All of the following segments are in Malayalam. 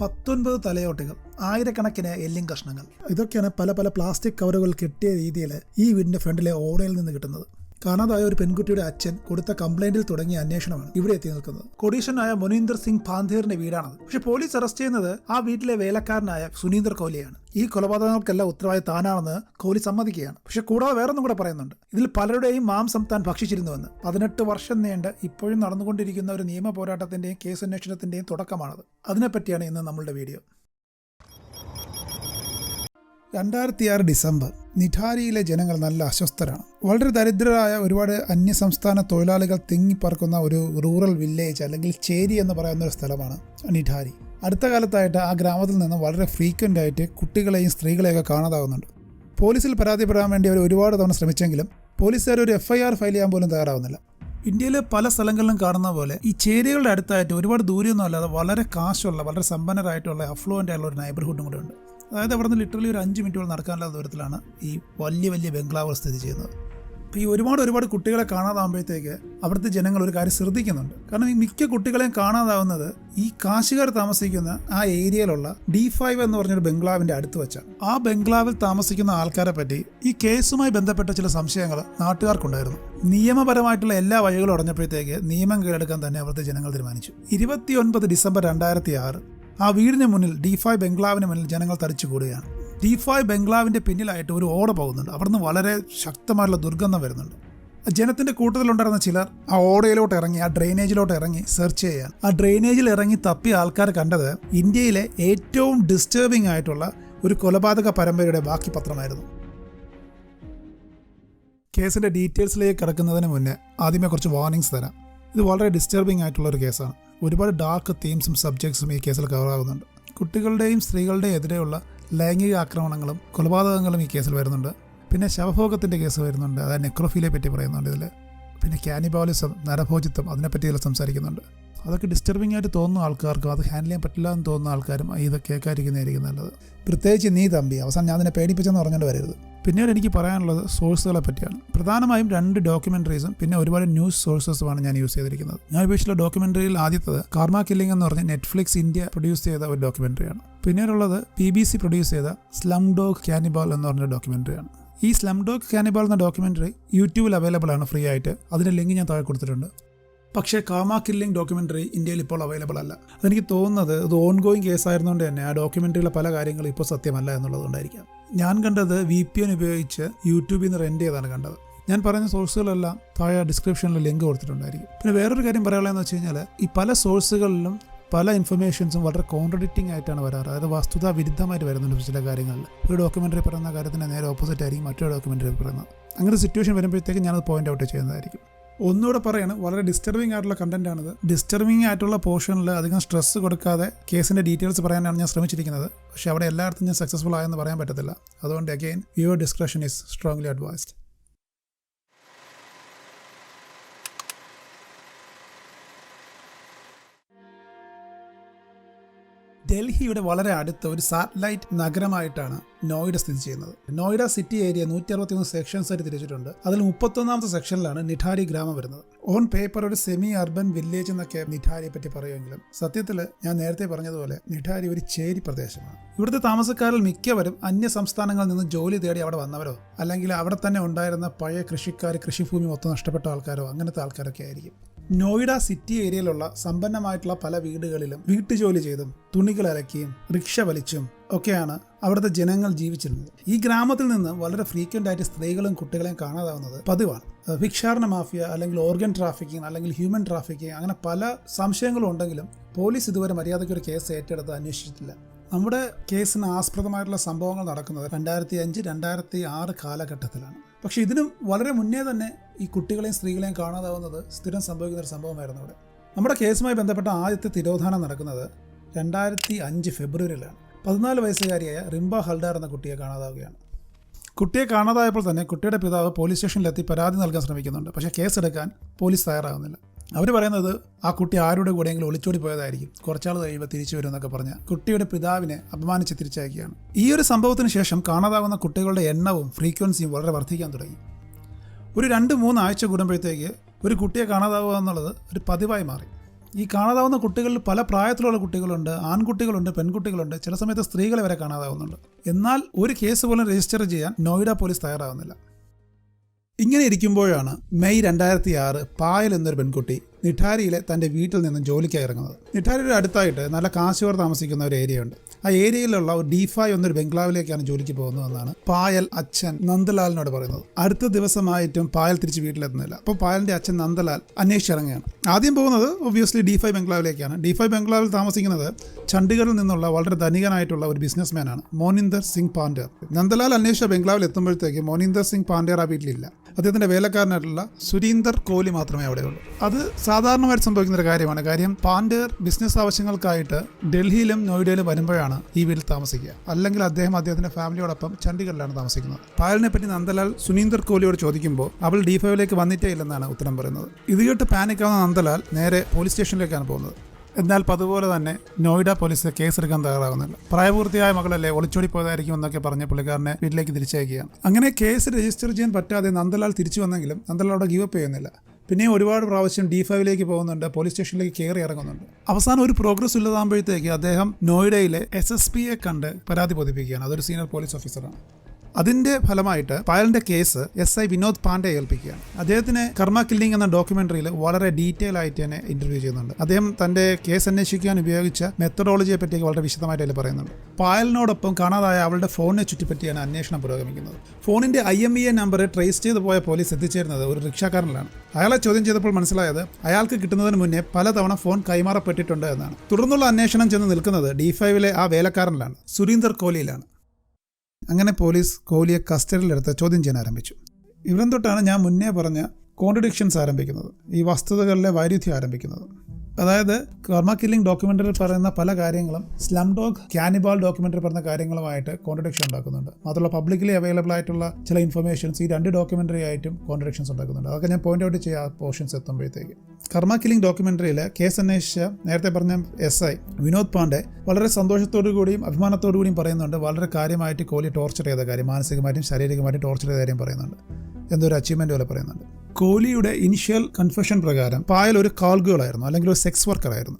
പത്തൊൻപത് തലയോട്ടികൾ ആയിരക്കണക്കിന് എല്ലിൻ കഷ്ണങ്ങൾ. ഇതൊക്കെയാണ് പല പല പ്ലാസ്റ്റിക് കവറുകൾ കെട്ടിയ രീതിയിൽ ഈ വീടിന്റെ ഫ്രണ്ടിലെ ഓടയിൽ നിന്ന് കിട്ടുന്നത്. കാണാതായ ഒരു പെൺകുട്ടിയുടെ അച്ഛൻ കൊടുത്ത കംപ്ലൈന്റിൽ തുടങ്ങിയ അന്വേഷണമാണ് ഇവിടെ എത്തി നിൽക്കുന്നത്. കൊടീഷനായ മുനീന്ദർ സിംഗ് പാന്ധേറിന്റെ വീടാണത്. പക്ഷെ പോലീസ് അറസ്റ്റ് ചെയ്യുന്നത് ആ വീട്ടിലെ വേലക്കാരനായ സുനീന്ദർ കോലിയാണ്. ഈ കൊലപാതകങ്ങൾക്കെല്ലാം ഉത്തരവാദി താനാണെന്ന് കോലി സമ്മതിക്കുകയാണ്. പക്ഷെ കൂടാതെ വേറൊന്നും കൂടെ പറയുന്നുണ്ട്. ഇതിൽ പലരുടെയും മാംസം താൻ ഭക്ഷിച്ചിരുന്നുവെന്ന്. പതിനെട്ട് വർഷം നീണ്ട് ഇപ്പോഴും നടന്നുകൊണ്ടിരിക്കുന്ന ഒരു നിയമ പോരാട്ടത്തിന്റെയും കേസ് അന്വേഷണത്തിന്റെയും തുടക്കമാണത്. അതിനെപ്പറ്റിയാണ് ഇന്ന് നമ്മളുടെ വീഡിയോ. രണ്ടായിരത്തി ആറ് ഡിസംബർ നിഠാരിയിലെ ജനങ്ങൾ നല്ല അസ്വസ്ഥരാണ്. വളരെ ദരിദ്രരായ ഒരുപാട് അന്യസംസ്ഥാന തൊഴിലാളികൾ തിങ്ങിപ്പറക്കുന്ന ഒരു റൂറൽ വില്ലേജ് അല്ലെങ്കിൽ ചേരി എന്ന് പറയുന്ന ഒരു സ്ഥലമാണ് നിഠാരി അടുത്ത കാലത്തായിട്ട് ആ ഗ്രാമത്തിൽ നിന്ന് വളരെ ഫ്രീക്വന്റ് ആയിട്ട് കുട്ടികളെയും സ്ത്രീകളെയൊക്കെ കാണാതാകുന്നുണ്ട്. പോലീസിൽ പരാതിപ്പെടാൻ വേണ്ടി അവർ ഒരുപാട് തവണ ശ്രമിച്ചെങ്കിലും പോലീസുകാർ ഒരു എഫ് ഐ ആർ ഫയൽ ചെയ്യാൻ പോലും തയ്യാറാവുന്നില്ല. ഇന്ത്യയിലെ പല സ്ഥലങ്ങളിലും കാണുന്ന പോലെ ഈ ചേരികളുടെ അടുത്തായിട്ട് ഒരുപാട് ദൂരമൊന്നും അല്ലാതെ വളരെ കാശുള്ള വളരെ സമ്പന്നരായിട്ടുള്ള അഫ്ലുവന്റ് ആയിട്ടുള്ള ഒരു നൈബർഹുഡും കൂടെ ഉണ്ട്. അതായത് അവിടെ നിന്ന് ലിറ്ററലി ഒരു അഞ്ച് മിനിറ്റുകൾ നടക്കാനുള്ള ദൂരത്തിലാണ് ഈ വലിയ വലിയ ബംഗ്ലാവ് സ്ഥിതി ചെയ്യുന്നത്. അപ്പോൾ ഈ ഒരുപാട് ഒരുപാട് കുട്ടികളെ കാണാതാകുമ്പോഴത്തേക്ക് അവിടുത്തെ ജനങ്ങൾ ഒരു കാര്യം ശ്രദ്ധിക്കുന്നുണ്ട്. കാരണം ഈ മിക്ക കുട്ടികളെയും കാണാതാവുന്നത് ഈ കാശുകാർ താമസിക്കുന്ന ആ ഏരിയയിലുള്ള ഡി ഫൈവ് എന്ന് പറഞ്ഞൊരു ബംഗ്ലാവിന്റെ അടുത്ത് വെച്ചാണ് ആ ബംഗ്ലാവിൽ താമസിക്കുന്ന ആൾക്കാരെ പറ്റി ഈ കേസുമായി ബന്ധപ്പെട്ട ചില സംശയങ്ങൾ നാട്ടുകാർക്കുണ്ടായിരുന്നു. നിയമപരമായിട്ടുള്ള എല്ലാ വഴികളും അടഞ്ഞപ്പോഴത്തേക്ക് നിയമം കീഴടക്കാൻ തന്നെ അവിടുത്തെ ജനങ്ങൾ തീരുമാനിച്ചു. ഇരുപത്തിയൊൻപത് ഡിസംബർ രണ്ടായിരത്തി ആറ് ആ വീടിന് മുന്നിൽ ഡിഫായ് ബംഗ്ലാവിന് മുന്നിൽ ജനങ്ങൾ തടിച്ചു കൂടുകയാണ്. ഡിഫായ് ബംഗ്ലാവിന്റെ പിന്നിലായിട്ട് ഒരു ഓട പോകുന്നുണ്ട്. അവിടുന്ന് വളരെ ശക്തമായിട്ടുള്ള ദുർഗന്ധം വരുന്നുണ്ട്. ആ ജനത്തിന്റെ കൂട്ടത്തിലുണ്ടായിരുന്ന ചിലർ ആ ഓടയിലോട്ട് ഇറങ്ങി ആ ഡ്രെയിനേജിലോട്ട് ഇറങ്ങി സെർച്ച് ചെയ്യാൻ ആ ഡ്രെയിനേജിൽ ഇറങ്ങി തപ്പിയ ആൾക്കാർ കണ്ടത് ഇന്ത്യയിലെ ഏറ്റവും ഡിസ്റ്റർബിംഗ് ആയിട്ടുള്ള ഒരു കൊലപാതക പരമ്പരയുടെ ബാക്കി പത്രമായിരുന്നു. കേസിന്റെ ഡീറ്റെയിൽസിലേക്ക് കിടക്കുന്നതിന് മുന്നേ ആദ്യമേ കുറച്ച് വാർണിംഗ്സ് തരാം. ഇത് വളരെ ഡിസ്റ്റർബിംഗ് ആയിട്ടുള്ള ഒരു കേസാണ്. ഒരുപാട് ഡാർക്ക് തീംസും സബ്ജക്ട്സും ഈ കേസിൽ കവറാകുന്നുണ്ട് കുട്ടികളുടെയും സ്ത്രീകളുടെയും എതിരെയുള്ള ലൈംഗിക ആക്രമണങ്ങളും കൊലപാതകങ്ങളും ഈ കേസിൽ വരുന്നുണ്ട്. പിന്നെ ശവഭോഗത്തിന്റെ കേസ് വരുന്നുണ്ട്. അതായത് നെക്രോഫീലിയെ പറ്റി പറയുന്നുണ്ട് ഇതിൽ പിന്നെ ക്യാനിബാലിസം നരഭോജിത്വം അതിനെപ്പറ്റി ഇതിൽ സംസാരിക്കുന്നുണ്ട്. അതൊക്കെ ഡിസ്റ്റർബിംഗ് ആയിട്ട് തോന്നുന്ന ആൾക്കാർക്കും അത് ഹാൻഡിൽ ചെയ്യാൻ പറ്റില്ല എന്ന് തോന്നുന്ന ആൾക്കാരും ഇത് കേൾക്കാതിരിക്കുന്നതായിരിക്കും നല്ലത്. പ്രത്യേകിച്ച് നീ തമ്പി അവസാനം ഞാൻ അതിനെ പേടിപ്പിച്ചെന്ന് പറഞ്ഞുകൊണ്ട് വരരുത്. പിന്നീട് എനിക്ക് പറയാനുള്ളത് സോഴ്സുകളെ പറ്റിയാണ്. പ്രധാനമായും രണ്ട് ഡോക്യുമെന്ററീസും പിന്നെ ഒരുപാട് ന്യൂസ് സോഴ്സസുമാണ് ഞാൻ യൂസ് ചെയ്തിരിക്കുന്നത്. ഞാൻ ഉപയോഗിച്ചുള്ള ഡോക്യുമെന്ററിയിൽ ആദ്യത്തത് കാർമ കില്ലിംഗ് എന്ന് പറഞ്ഞ നെറ്റ്ഫ്ലിക്സ് ഇന്ത്യ പ്രൊഡ്യൂസ് ചെയ്ത ഒരു ഡോക്യുമെന്ററിയാണ് പിന്നീടുള്ളത് പി ബി സി പ്രൊഡ്യൂസ് ചെയ്ത സ്ലം ഡോഗ് ക്യാനിബോൾ എന്ന് പറഞ്ഞ ഡോക്യുമെന്ററിയാണ് ഈ സ്ലം ഡോഗ് കാനിബാൾ എന്ന ഡോക്യുമെന്ററി യൂട്യൂബിൽ അവൈലബിൾ ആണ് ഫ്രീ ആയിട്ട്. അതിന്റെ ലിങ്ക് ഞാൻ താഴെ കൊടുത്തിട്ടുണ്ട്. പക്ഷേ കാമ കില്ലിംഗ് ഡോക്യുമെന്ററി ഇന്ത്യയിൽ ഇപ്പോൾ അവൈലബിൾ അല്ല. അതെനിക്ക് തോന്നുന്നത് ഇത് ഓൺ ഗോയിങ് കേസായിരുന്നുകൊണ്ട് തന്നെ ആ ഡോക്യുമെന്ററിയിലെ പല കാര്യങ്ങളും ഇപ്പോൾ സത്യമല്ല എന്നുള്ളതുകൊണ്ടായിരിക്കാം ഞാൻ കണ്ടത് വി പി എൻ ഉപയോഗിച്ച് യൂട്യൂബിൽ നിന്ന് റെന്റ് ചെയ്താണ് കണ്ടത്. ഞാൻ പറയുന്ന സോഴ്സുകളെല്ലാം താഴെ ഡിസ്ക്രിപ്ഷനിൽ ലിങ്ക് കൊടുത്തിട്ടുണ്ടായിരിക്കും. പിന്നെ വേറൊരു കാര്യം പറയാനുള്ളതെന്ന് വെച്ച് കഴിഞ്ഞാൽ ഈ പല സോഴ്സുകളിലും പല ഇൻഫർമേഷൻസും വളരെ കോൺട്രഡിക്റ്റിംഗ് ആയിട്ടാണ് വരാറ്. അതായത് വസ്തുത വിരുദ്ധമായിട്ട് വരുന്നുണ്ട് ചില കാര്യങ്ങളിൽ. ഒരു ഡോക്യുമെന്ററി പറയുന്ന കാര്യത്തിന് നേരെ ഓപ്പോസിറ്റ് ആയിരിക്കും മറ്റൊരു ഡോക്യുമെന്ററി പറയുന്നത്. അങ്ങനെ സിറ്റുവേഷൻ വരുമ്പോഴത്തേക്ക് ഞാനത് പോയിന്റ് ഔട്ട് ചെയ്യുന്നതായിരിക്കും. ഒന്നുകൂടെ പറയാണ് വളരെ ഡിസ്റ്റർബിംഗ് ആയിട്ടുള്ള കണ്ടന്റ് ആണിത്. ഡിസ്റ്റർബിംഗ് ആയിട്ടുള്ള പോർഷനിൽ അധികം സ്ട്രെസ് കൊടുക്കാതെ കേസിന്റെ ഡീറ്റെയിൽസ് പറയാനാണ് ഞാൻ ശ്രമിച്ചിരിക്കുന്നത്. പക്ഷേ അവിടെ എല്ലായിടത്തും ഞാൻ സക്സസ്ഫുൾ ആയെന്ന് പറയാൻ പറ്റത്തില്ല. അതുകൊണ്ട് again your discretion is strongly advised ഡൽഹിയുടെ വളരെ അടുത്ത ഒരു സാറ്റലൈറ്റ് നഗരമായിട്ടാണ് നോയിഡ സ്ഥിതി ചെയ്യുന്നത്. നോയിഡ സിറ്റി ഏരിയ നൂറ്റി അറുപത്തിമൂന്ന് സെക്ഷൻസ് ആയിട്ട് തിരിച്ചിട്ടുണ്ട്. അതിൽ മുപ്പത്തൊന്നാമത്തെ സെക്ഷനിലാണ് നിഠാരി ഗ്രാമം വരുന്നത്. ഓൺ പേപ്പർ ഒരു സെമി അർബൻ വില്ലേജ് എന്നൊക്കെ നിഠാരിയെ പറ്റി പറയുമെങ്കിലും സത്യത്തിൽ ഞാൻ നേരത്തെ പറഞ്ഞതുപോലെ നിഠാരി ഒരു ചേരി പ്രദേശമാണ്. ഇവിടുത്തെ താമസക്കാരിൽ മിക്കവരും അന്യ സംസ്ഥാനങ്ങളിൽ നിന്ന് ജോലി തേടി അവിടെ വന്നവരോ അല്ലെങ്കിൽ അവിടെ തന്നെ ഉണ്ടായിരുന്ന പഴയ കൃഷിക്കാർ കൃഷിഭൂമി മൊത്തം നഷ്ടപ്പെട്ട ആൾക്കാരോ അങ്ങനത്തെ ആൾക്കാരൊക്കെ ആയിരിക്കും. നോയിഡ സിറ്റി ഏരിയയിലുള്ള സമ്പന്നമായിട്ടുള്ള പല വീടുകളിലും വീട്ടുജോലി ചെയ്തും തുണികൾ അലക്കിയും റിക്ഷ വലിച്ചും ഒക്കെയാണ് അവിടുത്തെ ജനങ്ങൾ ജീവിച്ചിരുന്നത്. ഈ ഗ്രാമത്തിൽ നിന്ന് വളരെ ഫ്രീക്വന്റ് ആയിട്ട് സ്ത്രീകളും കുട്ടികളെയും കാണാതാവുന്നത് പതിവാണ്. ഭിക്ഷാടന മാഫിയ അല്ലെങ്കിൽ ഓർഗൻ ട്രാഫിക്കിംഗ് അല്ലെങ്കിൽ ഹ്യൂമൻ ട്രാഫിക്കിംഗ് അങ്ങനെ പല സംശയങ്ങളും ഉണ്ടെങ്കിലും പോലീസ് ഇതുവരെ മര്യാദയ്ക്ക് ഒരു കേസ് ഏറ്റെടുത്ത് അന്വേഷിച്ചിട്ടില്ല. നമ്മുടെ കേസിന് ആസ്പദമായിട്ടുള്ള സംഭവങ്ങൾ നടക്കുന്നത് രണ്ടായിരത്തി അഞ്ച് രണ്ടായിരത്തി ആറ് കാലഘട്ടത്തിലാണ്. പക്ഷേ ഇതിനും വളരെ മുന്നേ തന്നെ ഈ കുട്ടികളെയും സ്ത്രീകളെയും കാണാതാവുന്നത് സ്ഥിരം സംഭവിക്കുന്ന ഒരു സംഭവമായിരുന്നു അവിടെ. നമ്മുടെ കേസുമായി ബന്ധപ്പെട്ട ആദ്യത്തെ തിരോധാനം നടക്കുന്നത് രണ്ടായിരത്തി അഞ്ച് ഫെബ്രുവരിയിലാണ്. പതിനാല് വയസ്സുകാരിയായ റിംബ ഹൽഡാർ എന്ന കുട്ടിയെ കാണാതാവുകയാണ്. കുട്ടിയെ കാണാതായപ്പോൾ തന്നെ കുട്ടിയുടെ പിതാവ് പോലീസ് സ്റ്റേഷനിലെത്തി പരാതി നൽകാൻ ശ്രമിക്കുന്നുണ്ട്. പക്ഷേ കേസെടുക്കാൻ പോലീസ് തയ്യാറാകുന്നില്ല. അവർ പറയുന്നത് ആ കുട്ടി ആരുടെ കൂടെയെങ്കിലും ഒളിച്ചോടി പോയതായിരിക്കും. കുറച്ചാൾ കഴിയുമ്പോൾ തിരിച്ചു വരും എന്നൊക്കെ പറഞ്ഞ് കുട്ടിയുടെ പിതാവിനെ അപമാനിച്ച് തിരിച്ചയക്കുകയാണ്. ഈ ഒരു സംഭവത്തിന് ശേഷം കാണാതാവുന്ന കുട്ടികളുടെ എണ്ണവും ഫ്രീക്വൻസിയും വളരെ വർദ്ധിക്കാൻ തുടങ്ങി. ഒരു രണ്ട് മൂന്ന് ആഴ്ച കൂടുമ്പോഴത്തേക്ക് ഒരു കുട്ടിയെ കാണാതാവുക എന്നുള്ളത് ഒരു പതിവായി മാറി. ഈ കാണാതാവുന്ന കുട്ടികളിൽ പല പ്രായത്തിലുള്ള കുട്ടികളുണ്ട് ആൺകുട്ടികളുണ്ട് പെൺകുട്ടികളുണ്ട് ചില സമയത്ത് സ്ത്രീകളെ വരെ കാണാതാവുന്നുണ്ട്. എന്നാൽ ഒരു കേസ് പോലും രജിസ്റ്റർ ചെയ്യാൻ നോയിഡ പോലീസ് തയ്യാറാവുന്നില്ല. ഇങ്ങനെ ഇരിക്കുമ്പോഴാണ് മെയ് രണ്ടായിരത്തി ആറ് പായൽ എന്നൊരു പെൺകുട്ടി നിഠാരിയിലെ തന്റെ വീട്ടിൽ നിന്നും ജോലിക്കായി ഇറങ്ങുന്നത്. നിഠാരിയുടെ അടുത്തായിട്ട് നല്ല കാശുവർ താമസിക്കുന്ന ഒരു ഏരിയ ഉണ്ട്. ആ ഏരിയയിലുള്ള ഒരു ഡിഫായ് എന്നൊരു ബംഗ്ലാവിലേക്കാണ് ജോലിക്ക് പോകുന്നതെന്നാണ് പായൽ അച്ഛൻ നന്ദലാലിനോട് പറയുന്നത്. അടുത്ത ദിവസമായിട്ടും പായൽ തിരിച്ച് വീട്ടിലെത്തുന്നില്ല. അപ്പോൾ പായലിന്റെ അച്ഛൻ നന്ദലാൽ അന്വേഷിച്ചിറങ്ങുകയാണ് ആദ്യം പോകുന്നത് ഒബ്വിയസ്ലി ഡിഫായ് ബംഗ്ലാവിലേക്കാണ്. ഡിഫായ് ബംഗ്ലാവിൽ താമസിക്കുന്നത് ചണ്ഡീഗഡിൽ നിന്നുള്ള വളരെ ധനികനായിട്ടുള്ള ഒരു ബിസിനസ്മാനാണ് മോനിന്ദർ സിംഗ് പാണ്ഡ്യർ. നന്ദലാൽ അന്വേഷിച്ച ബംഗ്ലാവിൽ എത്തുമ്പോഴത്തേക്ക് മോനിന്ദർ സിംഗ് പാണ്ഡ്യർ ആ വീട്ടിലില്ല. അദ്ദേഹത്തിന്റെ വേലക്കാരനായിട്ടുള്ള സുരീന്ദർ കോഹ്ലി മാത്രമേ അവിടെയുള്ളൂ. അത് സാധാരണമായിട്ട് സംഭവിക്കുന്ന ഒരു കാര്യമാണ്. കാര്യം പാണ്ഡർ ബിസിനസ് ആവശ്യങ്ങൾക്കായിട്ട് ഡൽഹിയിലും നോയിഡയിലും വരുമ്പോഴാണ് ഈ വീട്ടിൽ താമസിക്കുക. അല്ലെങ്കിൽ അദ്ദേഹം അദ്ദേഹത്തിന്റെ ഫാമിലിയോടൊപ്പം ചണ്ഡീഗഡിലാണ് താമസിക്കുന്നത്. പായലിനെ പറ്റി നന്ദലാൽ സുനീന്ദർ കോഹ്ലിയോട് ചോദിക്കുമ്പോൾ അവൾ ഡി ഫൈവിലേക്ക് വന്നിട്ടേ ഇല്ലെന്നാണ് ഉത്തരം പറയുന്നത്. ഇത് കേട്ട് പാനിക്കാവുന്ന നന്ദലാൽ നേരെ പോലീസ് സ്റ്റേഷനിലേക്കാണ് പോകുന്നത്. എന്നാൽ അതുപോലെ തന്നെ നോയിഡ പോലീസ് കേസെടുക്കാൻ തയ്യാറാകുന്നില്ല. പ്രായപൂർത്തിയായ മകളല്ലേ ഒളിച്ചോടി പോയതായിരിക്കും എന്നൊക്കെ പറഞ്ഞ് പുള്ളിക്കാരനെ വീട്ടിലേക്ക് തിരിച്ചയക്കുകയാണ്. അങ്ങനെ കേസ് രജിസ്റ്റർ ചെയ്യാൻ പറ്റാതെ നന്ദലാൽ തിരിച്ചു വന്നെങ്കിലും നന്ദലാൽ അവിടെ ഗീവപ്പ് ചെയ്യുന്നില്ല. പിന്നെ ഒരുപാട് പ്രാവശ്യം ഡി ഫൈവിലേക്ക് പോകുന്നുണ്ട് പോലീസ് സ്റ്റേഷനിലേക്ക് കയറി ഇറങ്ങുന്നുണ്ട്. അവസാനം ഒരു പ്രോഗ്രസ് ഇല്ലാതാകുമ്പോഴത്തേക്ക് അദ്ദേഹം നോയിഡയിലെ എസ് എസ് പിയെ കണ്ട് പരാതി ബോധിപ്പിക്കുകയാണ്. അതൊരു സീനിയർ പോലീസ് ഓഫീസറാണ് അതിന്റെ ഫലമായിട്ട് പായലിന്റെ case S I Vinod Pandey ഏൽപ്പിക്കുകയാണ്. അദ്ദേഹത്തിന് കർമ്മ കില്ലിംഗ് എന്ന ഡോക്യുമെന്ററിയിൽ വളരെ ഡീറ്റെയിൽ ആയിട്ട് തന്നെ ഇന്റർവ്യൂ ചെയ്യുന്നുണ്ട്. അദ്ദേഹം തന്റെ കേസ് അന്വേഷിക്കാൻ ഉപയോഗിച്ച മെത്തഡോളജിയെ പറ്റിയൊക്കെ വളരെ വിശദമായിട്ട് അതിൽ പറയുന്നുണ്ട്. പായലിനോടൊപ്പം കാണാതായ അവളുടെ ഫോണിനെ ചുറ്റിപ്പറ്റിയാണ് അന്വേഷണം പുരോഗമിക്കുന്നത്. ഫോണിന്റെ I M E A number trace ചെയ്ത് പോയ പോലീസ് എത്തിച്ചേരുന്നത് ഒരു റിക്ഷാക്കാരനിലാണ്. അയാളെ ചോദ്യം ചെയ്തപ്പോൾ മനസ്സിലായത് അയാൾക്ക് കിട്ടുന്നതിന് മുന്നേ പലതവണ ഫോൺ കൈമാറപ്പെട്ടിട്ടുണ്ട് എന്നാണ്. തുടർന്നുള്ള അന്വേഷണം ചെന്ന് നിൽക്കുന്നത് ഡി ഫൈവിലെ ആ വേലക്കാരനിലാണ്. സുരീന്ദർ കോഹ്ലിയിലാണ് അങ്ങനെ പോലീസ് കോഹ്ലിയെ കസ്റ്റഡിയിലെടുത്ത് ചോദ്യം ചെയ്യാൻ ആരംഭിച്ചു. ഇവിടം തൊട്ടാണ് ഞാൻ മുന്നേ പറഞ്ഞ കോൺട്രഡിക്ഷൻസ് ആരംഭിക്കുന്നത്. ഈ വസ്തുതകളിലെ വൈരുദ്ധ്യം ആരംഭിക്കുന്നത്. അതായത് കർമ്മ കില്ലിംഗ് ഡോക്യുമെന്ററിൽ പറയുന്ന പല കാര്യങ്ങളും സ്ലം ഡോഗ് ക്യാനിബാൾ ഡോക്യുമെന്ററി പറഞ്ഞ കാര്യങ്ങളുമായിട്ട് കോൺട്രഡിക്ഷൻ ഉണ്ടാക്കുന്നുണ്ട്. മാത്രമല്ല പബ്ലിക്കലി അവൈലബിൾ ആയിട്ടുള്ള ചില ഇൻഫർമേഷൻസ് ഈ രണ്ട് ഡോക്യുമെന്ററി ആയിട്ടും കോൺട്രഡിക്ഷൻസ് ഉണ്ടാക്കുന്നുണ്ട്. അതൊക്കെ ഞാൻ പോയിന്റ് ഔട്ട് ചെയ്യാം പോർഷൻസ് എത്തുമ്പോഴത്തേക്ക്. കർമ്മ കില്ലിംഗ് ഡോക്യുമെന്ററിയിൽ കേസ് അന്വേഷിച്ച നേരത്തെ പറഞ്ഞ എസ് ഐ വിനോദ് പാണ്ഡെ വളരെ സന്തോഷത്തോടു കൂടിയും അഭിമാനത്തോടു കൂടിയും പറയുന്നുണ്ട് വളരെ കാര്യമായിട്ട് കോലി ടോർച്ചർ ചെയ്ത കാര്യം മാനസികമായിട്ടും ശാരീരികമായിട്ടും ടോർച്ചർ ചെയ്ത കാര്യം പറയുന്നുണ്ട്. എന്തോ അച്ചീവ്മെന്റ് പോലെ പറയുന്നുണ്ട്. കോഹ്ലിയുടെ ഇനിഷ്യൽ കൺഫെഷൻ പ്രകാരം പായൽ ഒരു കാൾഗുകളായിരുന്നു ആയിരുന്നു അല്ലെങ്കിൽ ഒരു സെക്സ് വർക്കർ ആയിരുന്നു.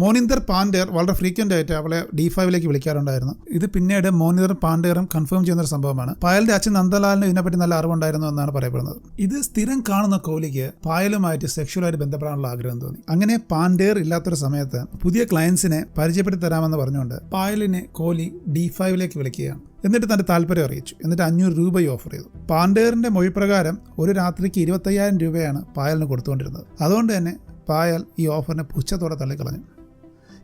മോനിന്ദർ പാണ്ഡേർ വളരെ ഫ്രീക്വന്റ് ആയിട്ട് അവളെ ഡി ഫൈവിലേക്ക് വിളിക്കാറുണ്ടായിരുന്നു. ഇത് പിന്നീട് മോനിന്ദർ പാണ്ഡേറും കൺഫേം ചെയ്യുന്ന ഒരു സംഭവമാണ്. പായലിന്റെ അച്ഛൻ നന്ദലാലിന് ഇതിനെപ്പറ്റി നല്ല അറിവുണ്ടായിരുന്നു എന്നാണ് പറയപ്പെടുന്നത്. ഇത് സ്ഥിരം കാണുന്ന കോലിക്ക് പായലുമായിട്ട് സെക്ഷുവലായിട്ട് ബന്ധപ്പെടാനുള്ള ആഗ്രഹം തോന്നി. അങ്ങനെ പാണ്ഡേർ ഇല്ലാത്തൊരു സമയത്ത് പുതിയ ക്ലയൻസിനെ പരിചയപ്പെടുത്തി തരാമെന്ന് പറഞ്ഞുകൊണ്ട് പായലിനെ കോലി ഡി ഫൈവിലേക്ക് വിളിക്കുകയാണ്. എന്നിട്ട് തന്റെ താല്പര്യം അറിയിച്ചു. എന്നിട്ട് അഞ്ഞൂറ് രൂപയും ഓഫർ ചെയ്തു. പാണ്ഡേറിന്റെ മൊഴിപ്രകാരം ഒരു രാത്രിക്ക് ഇരുപത്തയ്യായിരം രൂപയാണ് പായലിന് കൊടുത്തുകൊണ്ടിരുന്നത്. അതുകൊണ്ട് തന്നെ പായൽ ഈ ഓഫറിനെ പുച്ഛത്തോടെ തള്ളിക്കളഞ്ഞു.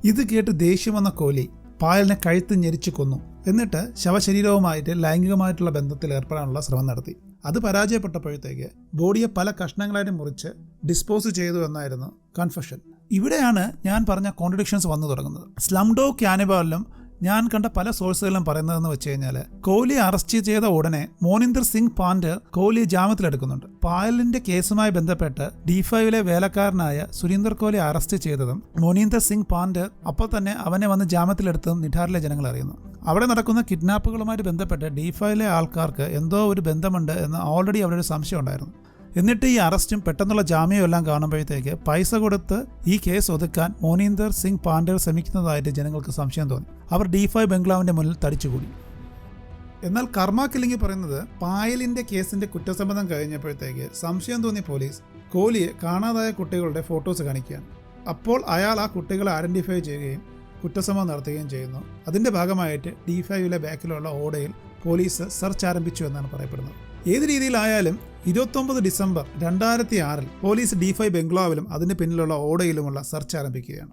ഇത് കേട്ട് ദേഷ്യം വന്ന കോഹ്ലി പായലിനെ കഴുത്ത് ഞെരിച്ചു കൊന്നു. എന്നിട്ട് ശവശരീരവുമായിട്ട് ലൈംഗികമായിട്ടുള്ള ബന്ധത്തിൽ ഏർപ്പെടാനുള്ള ശ്രമം നടത്തി. അത് പരാജയപ്പെട്ടപ്പോഴത്തേക്ക് ബോഡിയെ പല കഷ്ണങ്ങളായിട്ട് മുറിച്ച് ഡിസ്പോസ് ചെയ്തു എന്നായിരുന്നു കൺഫഷൻ. ഇവിടെയാണ് ഞാൻ പറഞ്ഞ കോൺട്രഡിക്ഷൻസ് വന്നു തുടങ്ങുന്നത്. സ്ലംഡോ ക്യാനിബാലിലും ഞാൻ കണ്ട പല സോഴ്സുകളും പറയുന്നതെന്ന് വെച്ച് കഴിഞ്ഞാൽ കോഹ്ലി അറസ്റ്റ് ചെയ്ത ഉടനെ മോനിന്ദർ സിംഗ് പാൻഡ് കോഹ്ലി ജാമ്യത്തിലെടുക്കുന്നുണ്ട് പായലിന്റെ കേസുമായി ബന്ധപ്പെട്ട് ഡി ഫൈവിലെ വേലക്കാരനായ സുരീന്ദർ കോഹ്ലി അറസ്റ്റ് ചെയ്തതും മോനീന്ദർ സിംഗ് പാൻഡ് അപ്പോൾ തന്നെ അവനെ വന്ന് ജാമ്യത്തിലെടുത്തതും നിഠാറിലെ ജനങ്ങൾ അറിയുന്നു. അവിടെ നടക്കുന്ന കിഡ്നാപ്പുകളുമായിട്ട് ബന്ധപ്പെട്ട് ഡി ഫൈവിലെ ആൾക്കാർക്ക് എന്തോ ഒരു ബന്ധമുണ്ട് എന്ന് ഓൾറെഡി അവിടെ ഒരു സംശയം ഉണ്ടായിരുന്നു. എന്നിട്ട് ഈ അറസ്റ്റും പെട്ടെന്നുള്ള ജാമ്യവും എല്ലാം കാണുമ്പോഴത്തേക്ക് പൈസ കൊടുത്ത് ഈ കേസ് ഒതുക്കാൻ മോനീന്ദർ സിംഗ് പാണ്ഡർ ശ്രമിക്കുന്നതായിട്ട് ജനങ്ങൾക്ക് സംശയം തോന്നി. അവർ ഡി ഫൈവ് ബംഗ്ലാവിന്റെ മുന്നിൽ തടിച്ചുകൂടി. എന്നാൽ കർമ്മ പറയുന്നത് പായലിന്റെ കേസിന്റെ കുറ്റസമ്മതം കഴിഞ്ഞപ്പോഴത്തേക്ക് സംശയം തോന്നിയ പോലീസ് കോഹ്ലിയെ കാണാതായ കുട്ടികളുടെ ഫോട്ടോസ് കാണിക്കുകയാണ്. അപ്പോൾ അയാൾ ആ കുട്ടികളെ ഐഡന്റിഫൈ ചെയ്യുകയും കുറ്റസമ്മതം നടത്തുകയും ചെയ്യുന്നു. അതിന്റെ ഭാഗമായിട്ട് ഡി ഫൈവിലെ ബാക്കിലുള്ള ഓടയിൽ പോലീസ് സെർച്ച് ആരംഭിച്ചു എന്നാണ് പറയപ്പെടുന്നത്. ഏത് രീതിയിലായാലും ഇരുപത്തൊമ്പത് ഡിസംബർ രണ്ടായിരത്തി ആറിൽ പോലീസ് ഡി ഫൈവ് ബംഗ്ലാവിലും അതിന് പിന്നിലുള്ള ഓടയിലുമുള്ള സെർച്ച് ആരംഭിക്കുകയാണ്.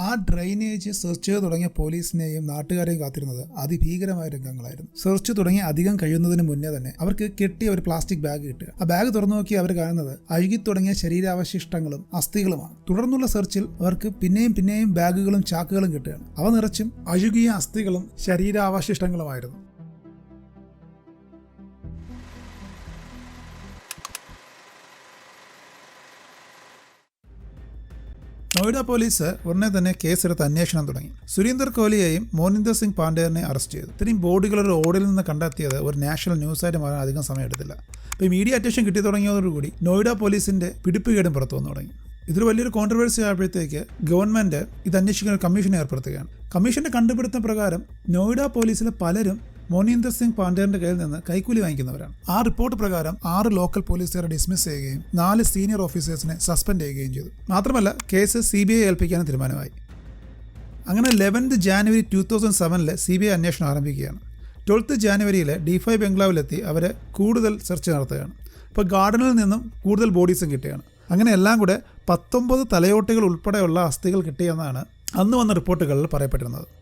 ആ ഡ്രൈനേജ് സെർച്ച് തുടങ്ങിയ പോലീസിനെയും നാട്ടുകാരെയും കാത്തിരുന്നത് അതിഭീകരമായ രംഗങ്ങളായിരുന്നു. സെർച്ച് തുടങ്ങി അധികം കഴിയുന്നതിന് മുന്നേ തന്നെ അവർക്ക് കെട്ടിയ ഒരു പ്ലാസ്റ്റിക് ബാഗ് കിട്ടുക. ആ ബാഗ് തുറന്നു നോക്കി അവർ കാണുന്നത് അഴുകി തുടങ്ങിയ ശരീരാവശിഷ്ടങ്ങളും അസ്ഥികളുമാണ്. തുടർന്നുള്ള സെർച്ചിൽ അവർക്ക് പിന്നെയും പിന്നെയും ബാഗുകളും ചാക്കുകളും കിട്ടുകയാണ്. അവ നിറച്ചും അഴുകിയ അസ്ഥികളും ശരീരാവശിഷ്ടങ്ങളുമായിരുന്നു. നോയിഡ പോലീസ് ഉടനെ തന്നെ കേസെടുത്ത് അന്വേഷണം തുടങ്ങി. സുരീന്ദർ കോഹ്ലിയെയും മോനിന്ദർ സിംഗ് പാണ്ഡേറിനെ അറസ്റ്റ് ചെയ്തു. ഇത്രയും ബോഡികൾ ഒരു ഓടിൽ നിന്ന് കണ്ടെത്തിയത് ഒരു നാഷണൽ ന്യൂസായിട്ട് മാറാൻ അധികം സമയം എടുത്തില്ല അപ്പോൾ ഈ മീഡിയ അറ്റൻഷൻ കിട്ടി തുടങ്ങിയതോടുകൂടി നോയിഡ പോലീസിന്റെ പിടിപ്പുകേടും പുറത്തു വന്നു തുടങ്ങി. ഇതൊരു വലിയൊരു കോൺട്രവേഴ്സി ആയപ്പോഴത്തേക്ക് ഗവൺമെന്റ് ഇത് അന്വേഷിക്കുന്ന ഒരു കമ്മീഷൻ ഏർപ്പെടുത്തുകയാണ്. കമ്മീഷന്റെ കണ്ടുപിടുത്തം പ്രകാരം നോയിഡ പോലീസിലെ പലരും മോനീന്ദർ സിംഗ് പാണ്ഡേറിന്റെ കയ്യിൽ നിന്ന് കൈക്കൂലി വാങ്ങിക്കുന്നവരാണ്. ആ റിപ്പോർട്ട് പ്രകാരം ആറ് ലോക്കൽ പോലീസുകാരെ ഡിസ്മിസ് ചെയ്യുകയും നാല് സീനിയർ ഓഫീസേഴ്സിനെ സസ്പെൻഡ് ചെയ്യുകയും ചെയ്തു. മാത്രമല്ല കേസ് സി ബി ഐ ഏൽപ്പിക്കാനും തീരുമാനമായി. അങ്ങനെ ലെവൻത്ത് ജാനുവരി ടു തൗസൻഡ് സെവനിലെ സി ബി ഐ അന്വേഷണം ആരംഭിക്കുകയാണ്. ട്വൽത്ത് ജാനുവരിയിലെ ഡി ഫൈ ബംഗ്ലാവിലെത്തി അവരെ കൂടുതൽ സെർച്ച് നടത്തുകയാണ്. ഇപ്പോൾ ഗാർഡനിൽ നിന്നും കൂടുതൽ ബോഡീസും കിട്ടുകയാണ്. അങ്ങനെ എല്ലാം കൂടെ പത്തൊമ്പത് തലയോട്ടികൾ ഉൾപ്പെടെയുള്ള അസ്ഥികൾ കിട്ടിയെന്നാണ് അന്ന് വന്ന റിപ്പോർട്ടുകളിൽ പറയപ്പെട്ടിരുന്നത്.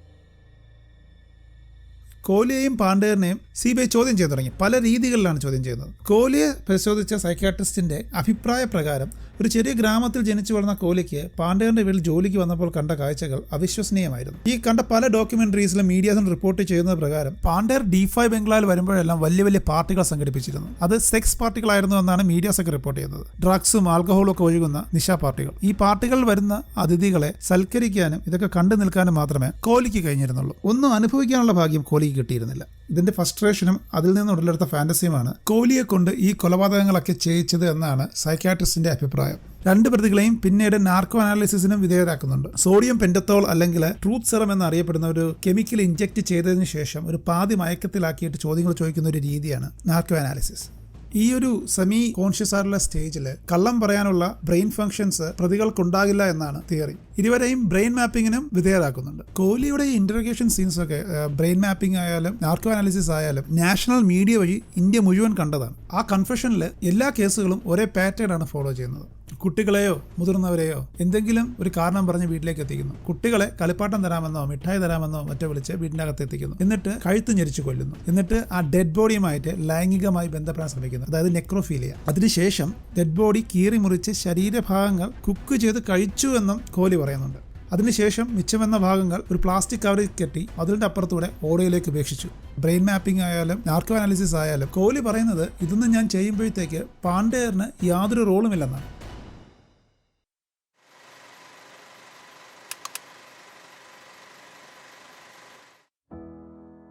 കോഹ്ലിയെയും പാണ്ഡേറിനെയും സി ബി ഐ ചോദ്യം ചെയ്തു തുടങ്ങി. പല രീതികളിലാണ് ചോദ്യം ചെയ്യുന്നത്. കോഹ്ലിയെ പരിശോധിച്ച സൈക്കാട്രിസ്റ്റിന്റെ അഭിപ്രായ പ്രകാരം ഒരു ചെറിയ ഗ്രാമത്തിൽ ജനിച്ചു വളർന്ന കോഹ്ലിക്ക് പാണ്ഡേറിന്റെ വീട്ടിൽ ജോലിക്ക് വന്നപ്പോൾ കണ്ട കാഴ്ചകൾ അവിശ്വസനീയമായിരുന്നു. ഈ കണ്ട പല ഡോക്യുമെന്ററീസിലും മീഡിയസിൽ റിപ്പോർട്ട് ചെയ്യുന്ന പ്രകാരം പാണ്ഡേർ ഡി ഫൈവ് ബംഗ്ലാവിൽ വരുമ്പോഴെല്ലാം വലിയ വലിയ പാർട്ടികൾ സംഘടിപ്പിച്ചിരുന്നു. അത് സെക്സ് പാർട്ടികളായിരുന്നു എന്നാണ് മീഡിയാസ് ഒക്കെ റിപ്പോർട്ട് ചെയ്യുന്നത്. ഡ്രഗ്സും ആൽക്കഹോളും ഒക്കെ ഒഴുകുന്ന നിശാ പാർട്ടികൾ. ഈ പാർട്ടികളിൽ വരുന്ന അതിഥികളെ സൽക്കരിക്കാനും ഇതൊക്കെ കണ്ടു നിൽക്കാനും മാത്രമേ കോഹ്ലിക്ക് കഴിഞ്ഞിരുന്നുള്ളൂ. ഒന്നും അനുഭവിക്കാനുള്ള ഭാഗ്യം കോഹ്ലിക്ക് കിട്ടിയിരുന്നില്ല. ഇതിന്റെ ഫസ്ട്രേഷനും അതിൽ നിന്ന് ഉടലെടുത്ത ഫാന്റസിയുമാണ് കോഹ്ലിയെ കൊണ്ട് ഈ കൊലപാതകങ്ങളൊക്കെ ചെയ്യിച്ചത് എന്നാണ് സൈക്കാട്രിസ്റ്റിന്റെ അഭിപ്രായം. രണ്ട് പ്രതികളെയും പിന്നീട് നാർക്കോ അനാലിസിസിനും വിധേയരാക്കുന്നുണ്ട്. സോഡിയം പെൻഡത്തോൾ അല്ലെങ്കിൽ ട്രൂത്ത് സെറം എന്നറിയപ്പെടുന്ന ഒരു കെമിക്കൽ ഇഞ്ചെക്ട് ചെയ്തതിനു ശേഷം ഒരു പാതി മയക്കത്തിലാക്കിയിട്ട് ചോദ്യങ്ങൾ ചോദിക്കുന്ന ഒരു രീതിയാണ് നാർക്കോ അനാലിസിസ് ഈ ഒരു സെമി കോൺഷ്യസ് ആയിട്ടുള്ള സ്റ്റേജിൽ കള്ളം പറയാനുള്ള ബ്രെയിൻ ഫംഗ്ഷൻസ് പ്രതികൾക്കുണ്ടാകില്ല എന്നാണ് തിയറി ഇരുവരെയും ബ്രെയിൻ മാപ്പിങ്ങിനും വിധേയരാക്കുന്നുണ്ട്. കോഹ്ലിയുടെ ഇന്റർഗേഷൻ സീൻസ് ഒക്കെ ബ്രെയിൻ മാപ്പിംഗ് ആയാലും നാർക്കോ അനാലിസിസ് ആയാലും നാഷണൽ മീഡിയ വഴി ഇന്ത്യ മുഴുവൻ കണ്ടതാണ്. ആ കൺഫെഷനിൽ എല്ലാ കേസുകളും ഒരേ പാറ്റേൺ ആണ് ഫോളോ ചെയ്യുന്നത്. കുട്ടികളെയോ മുതിർന്നവരെയോ എന്തെങ്കിലും ഒരു കാരണം പറഞ്ഞ് വീട്ടിലേക്ക് എത്തിക്കുന്നു. കുട്ടികളെ കളിപ്പാട്ടം തരാമെന്നോ മിഠായി തരാമെന്നോ മറ്റോ വിളിച്ച് വീടിനകത്ത് എത്തിക്കുന്നു. എന്നിട്ട് കഴുത്ത് ഞെരിച്ചു കൊല്ലുന്നു. എന്നിട്ട് ആ ഡെഡ് ബോഡിയുമായിട്ട് ലൈംഗികമായി ബന്ധപ്പെടാൻ ശ്രമിക്കുന്നു. അതായത് നെക്രോഫീലിയ അതിനുശേഷം ഡെഡ് ബോഡി കീറി മുറിച്ച് ശരീരഭാഗങ്ങൾ കുക്ക് ചെയ്ത് കഴിച്ചു എന്നും കോലി പറയുന്നുണ്ട്. അതിനുശേഷം മിച്ചമെന്ന ഭാഗങ്ങൾ ഒരു പ്ലാസ്റ്റിക് കവറിൽ കെട്ടി അതിന്റെ അപ്പുറത്തൂടെ ഓഡിയോയിലേക്ക് ഉപേക്ഷിച്ചു. ബ്രെയിൻ മാപ്പിംഗ് ആയാലും നാർക്കോ അനാലിസിസ് ആയാലും കോഹ്ലി പറയുന്നത് ഇതൊന്നും ഞാൻ ചെയ്യുമ്പോഴത്തേക്ക് പാണ്ഡേറിന് യാതൊരു റോളുമില്ലെന്നാണ്.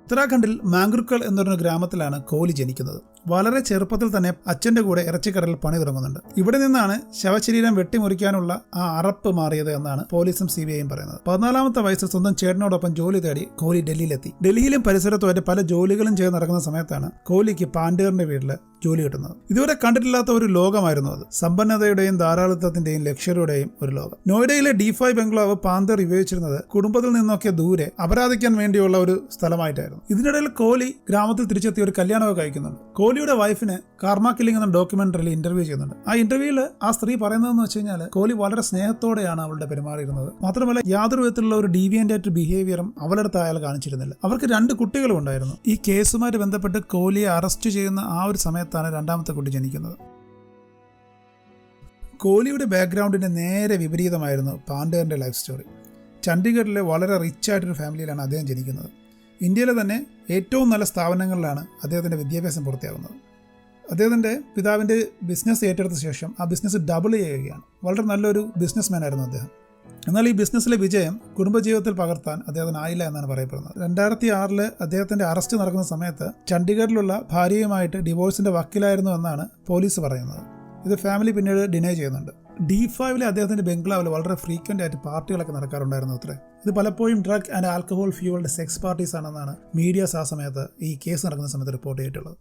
ഉത്തരാഖണ്ഡിൽ മാംഗ്രുക്കൾ എന്നൊരു ഗ്രാമത്തിലാണ് കോഹ്ലി ജനിക്കുന്നത്. വളരെ ചെറുപ്പത്തിൽ തന്നെ അച്ഛന്റെ കൂടെ ഇറച്ചിക്കടലിൽ പണി തുടങ്ങുന്നുണ്ട് ഇവിടെ നിന്നാണ് ശവശരീരം വെട്ടിമുറിക്കാനുള്ള ആ അറപ്പ് മാറിയത് എന്നാണ് പോലീസും സി ബി ഐയും പറയുന്നത്. പതിനാലാമത്തെ വയസ്സിൽ സ്വന്തം ചേട്ടനോടൊപ്പം ജോലി തേടി കോഹ്ലി ഡൽഹിയിലെത്തി. ഡൽഹിയിലും പരിസരത്തുമായിട്ട് പല ജോലികളും ചെയ്ത് നടക്കുന്ന സമയത്താണ് കോഹ്ലിക്ക് പാണ്ഡേറിന്റെ വീട്ടിൽ ജോലി കിട്ടുന്നത്. ഇതുവരെ കണ്ടിട്ടില്ലാത്ത ഒരു ലോകമായിരുന്നു അത്. സമ്പന്നതയുടെയും ധാരാളിത്തത്തിന്റെയും ലക്ഷ്യരുടെയും ഒരു ലോകം. നോയിഡയിലെ ഡി ഫൈവ് ബംഗ്ലാവ് പാന്തർ ഉപയോഗിച്ചിരുന്നത് കുടുംബത്തിൽ നിന്നൊക്കെ ദൂരെ അപരാധിക്കാൻ വേണ്ടിയുള്ള ഒരു സ്ഥലമായിട്ടായിരുന്നു. ഇതിനിടയിൽ കോഹ്ലി ഗ്രാമത്തിൽ തിരിച്ചെത്തി ഒരു കല്യാണമൊക്കെ കഴിക്കുന്നുണ്ട്. കോഹ്ലിയുടെ വൈഫിന് കാർമാ കില്ലിംഗ് എന്ന ഡോക്യുമെന്ററിയിൽ ഇന്റർവ്യൂ ചെയ്യുന്നുണ്ട്. ആ ഇന്റർവ്യൂവിൽ ആ സ്ത്രീ പറയുന്നതെന്ന് വെച്ച് കഴിഞ്ഞാൽ കോഹ്ലി വളരെ സ്നേഹത്തോടെയാണ് അവളുടെ പെരുമാറിയിരുന്നത്. മാത്രമല്ല യാതൊരു വിധത്തിലുള്ള ഒരു ഡീവിയന്റ് ആയിട്ട് ബിഹേവിയറും അവളുടെ അയാൾ കാണിച്ചിരുന്നില്ല. അവർക്ക് രണ്ട് കുട്ടികളും ഉണ്ടായിരുന്നു ഈ കേസുമായിട്ട് ബന്ധപ്പെട്ട് കോഹ്ലിയെ അറസ്റ്റ് ചെയ്യുന്ന ആ ഒരു സമയത്താണ് രണ്ടാമത്തെ കുട്ടി ജനിക്കുന്നത്. കോഹ്ലിയുടെ ബാക്ക്ഗ്രൗണ്ടിന്റെ നേരെ വിപരീതമായിരുന്നു പാണ്ഡേറിന്റെ ലൈഫ് സ്റ്റോറി ചണ്ഡീഗഡിലെ വളരെ റിച്ച് ആയിട്ടൊരു ഫാമിലിയിലാണ് അദ്ദേഹം ജനിക്കുന്നത്. ഇന്ത്യയിലെ തന്നെ ഏറ്റവും നല്ല സ്ഥാപനങ്ങളിലാണ് അദ്ദേഹത്തിന്റെ വിദ്യാഭ്യാസം പൂർത്തിയാകുന്നത് അദ്ദേഹത്തിന്റെ പിതാവിന്റെ ബിസിനസ് ഏറ്റെടുത്ത ശേഷം ആ ബിസിനസ് ഡബിൾ ചെയ്യുകയാണ്. വളരെ നല്ലൊരു ബിസിനസ്മാൻ ആയിരുന്നു അദ്ദേഹം. എന്നാൽ ഈ ബിസിനസ്സിലെ വിജയം കുടുംബജീവിതത്തിൽ പകർത്താൻ അദ്ദേഹത്തിനായില്ല എന്നാണ് പറയപ്പെടുന്നത്. രണ്ടായിരത്തി ആറിൽ അദ്ദേഹത്തിന്റെ അറസ്റ്റ് നടക്കുന്ന സമയത്ത് ചണ്ഡീഗഡിലുള്ള ഭാര്യയുമായിട്ട് ഡിവോഴ്സിന്റെ വക്കിലായിരുന്നു എന്നാണ് പോലീസ് പറയുന്നത്. ഇത് ഫാമിലി പിന്നീട് ഡിനൈ ചെയ്യുന്നുണ്ട്. ഡി ഫൈവിലെ അദ്ദേഹത്തിന്റെ ബംഗ്ലാവിൽ വളരെ ഫ്രീക്വന്റ് ആയിട്ട് പാർട്ടികളൊക്കെ നടക്കാറുണ്ടായിരുന്നു അത്രേ. ഇത് പലപ്പോഴും drug and alcohol fuelled sex parties ആണെന്നാണ് മീഡിയാസ് ആ സമയത്ത് ഈ കേസ് നടക്കുന്ന സമയത്ത് റിപ്പോർട്ട് ചെയ്തിട്ടുള്ളത്.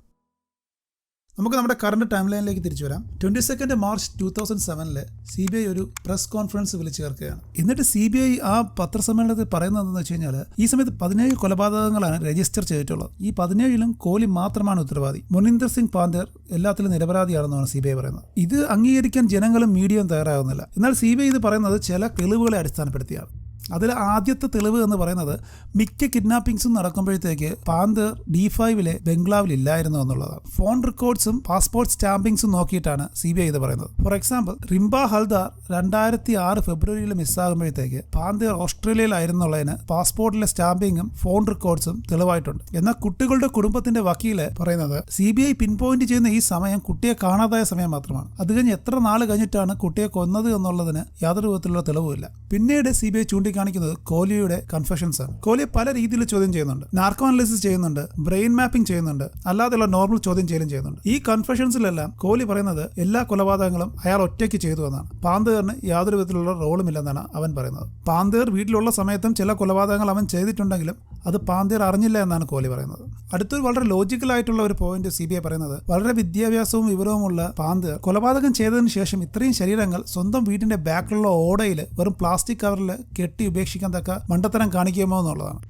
നമുക്ക് നമ്മുടെ കറണ്ട് ടൈം ലൈനിലേക്ക് തിരിച്ചു വരാം. Twenty second March two thousand സെവനിൽ സി ബി ഐ ഒരു പ്രസ് കോൺഫറൻസ് വിളിച്ചു ചേർക്കുകയാണ്. എന്നിട്ട് സി ബി ഐ ആ പത്രസമ്മേളനത്തിൽ പറയുന്നത് എന്താണെന്ന് വെച്ച് കഴിഞ്ഞാൽ ഈ സമയത്ത് പതിനേഴ് കൊലപാതകങ്ങളാണ് രജിസ്റ്റർ ചെയ്തിട്ടുള്ളത്. ഈ പതിനേഴിലും കോഹ്ലി മാത്രമാണ് ഉത്തരവാദി. മുനീന്ദർ സിംഗ് പാന്തർ എല്ലാത്തിലും നിരപരാധിയാണെന്നാണ് സി ബി ഐ പറയുന്നത്. ഇത് അംഗീകരിക്കാൻ ജനങ്ങളും മീഡിയയും തയ്യാറാകുന്നില്ല. എന്നാൽ സി ബി ഐ ഇത് പറയുന്നത് ചില തെളിവുകളെ അടിസ്ഥാനപ്പെടുത്തിയാണ്. അതിൽ ആദ്യത്തെ തെളിവ് എന്ന് പറയുന്നത് മിക്ക കിഡ്നാപ്പിംഗ്സും നടക്കുമ്പോഴത്തേക്ക് പാന്തർ ഡി ഫൈവിലെ ബംഗ്ലാവിൽ ഇല്ലായിരുന്നു എന്നുള്ളതാണ്. ഫോൺ റെക്കോർഡ്സും പാസ്പോർട്ട് സ്റ്റാമ്പിങ്സും നോക്കിയിട്ടാണ് സി ബി ഐ ഇത് പറയുന്നത്. ഫോർ എക്സാമ്പിൾ റിംബ ഹൽദാർ രണ്ടായിരത്തി ആറ് ഫെബ്രുവരിയിൽ മിസ്സാകുമ്പോഴത്തേക്ക് പാന്തർ ഓസ്ട്രേലിയയിലായിരുന്നുള്ളതിന് പാസ്പോർട്ടിലെ സ്റ്റാമ്പിങ്ങും ഫോൺ റെക്കോർഡ്സും തെളിവായിട്ടുണ്ട്. എന്നാൽ കുട്ടികളുടെ കുടുംബത്തിന്റെ വക്കീൽ പറയുന്നത് സി ബി ഐ പിൻപോയിന്റ് ചെയ്യുന്ന ഈ സമയം കുട്ടിയെ കാണാതായ സമയം മാത്രമാണ്. അത് കഴിഞ്ഞ് എത്ര നാൾ കഴിഞ്ഞിട്ടാണ് കുട്ടിയെ കൊന്നത് എന്നുള്ളതിന് യാതൊരു വിധത്തിലുള്ള തെളിവുമില്ല. പിന്നീട് സി ബി ഐ ചൂണ്ടിക്കാണിക്കുന്നത് കോഹ്ലിയുടെ കൺഫെഷൻസ് ആണ്. കോഹ്ലിയെ പല രീതിയിൽ ചോദ്യം ചെയ്യുന്നുണ്ട്. നാർക്കോ അനാലിസിസ് ചെയ്യുന്നുണ്ട്. ബ്രെയിൻ മാപ്പിംഗ് ചെയ്യുന്നുണ്ട്. അല്ലാതെയുള്ള നോർമൽ ചോദ്യം ചെയ്യലും ചെയ്യുന്നുണ്ട്. ഈ കൺഫെഷൻസിലെല്ലാം കോഹ്ലി പറയുന്നത് എല്ലാ കൊലപാതകങ്ങളും അയാൾ ഒറ്റയ്ക്ക് ചെയ്തു എന്നാണ്. പാന്തേറിന് യാതൊരു വിധത്തിലുള്ള റോളും ഇല്ലെന്നാണ് അവൻ പറയുന്നത്. പാന്തേർ വീട്ടിലുള്ള സമയത്തും ചില കൊലപാതകങ്ങൾ അവൻ ചെയ്തിട്ടുണ്ടെങ്കിലും അത് പാന്തേർ അറിഞ്ഞില്ല എന്നാണ് കോഹ്ലി പറയുന്നത്. അടുത്തൊരു വളരെ ലോജിക്കൽ ആയിട്ടുള്ള ഒരു പോയിന്റ് സി ബി ഐ പറയുന്നത് വളരെ വിദ്യാഭ്യാസവും വിവരവുമുള്ള പാന്തേർ കൊലപാതകം ചെയ്തതിനു ശേഷം ഇത്രയും ശരീരങ്ങൾ സ്വന്തം വീടിന്റെ ബാക്കിലുള്ള ഓടയിൽ വെറും പ്ലാസ്റ്റിക് കവറിൽ കെട്ടി ഉപേക്ഷിക്കാൻ തക്ക മണ്ടത്തരം കാണിക്കുമോ എന്നുള്ളതാണ്.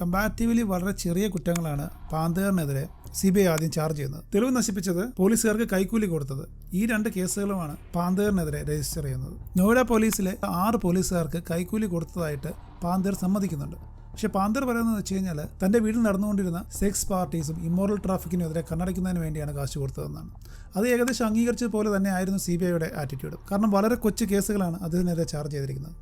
കമ്പാരിറ്റീവ്ലി വളരെ ചെറിയ കുറ്റങ്ങളാണ് പാന്തേറിനെതിരെ സി ബി ഐ ആദ്യം ചാർജ് ചെയ്യുന്നത്. തെളിവ് നശിപ്പിച്ചത് പോലീസുകാർക്ക് കൈക്കൂലി കൊടുത്തത്. ഈ രണ്ട് കേസുകളുമാണ് പാന്തേറിനെതിരെ രജിസ്റ്റർ ചെയ്യുന്നത്. നോയിഡ പോലീസിലെ ആറ് പോലീസുകാർക്ക് കൈക്കൂലി കൊടുത്തതായിട്ട് പാന്തേർ സമ്മതിക്കുന്നുണ്ട്. പക്ഷേ പാന്തർ പറയുന്നത് വെച്ച് കഴിഞ്ഞാൽ തന്റെ വീട്ടിൽ നടന്നുകൊണ്ടിരുന്ന സെക്സ് പാർട്ടീസും ഇമ്മോറൽ ട്രാഫിക്കിനെതിരെ കണ്ണടയ്ക്കുന്നതിന് വേണ്ടിയാണ് കാശ് കൊടുത്തതെന്നാണ്. അത് ഏകദേശം അംഗീകരിച്ചത് പോലെ തന്നെ ആയിരുന്നു സി ബി ഐയുടെ ആറ്റിറ്റ്യൂഡ്. കാരണം വളരെ കൊച്ചു കേസുകളാണ് അതിനെതിരെ ചാർജ് ചെയ്തിരിക്കുന്നത്.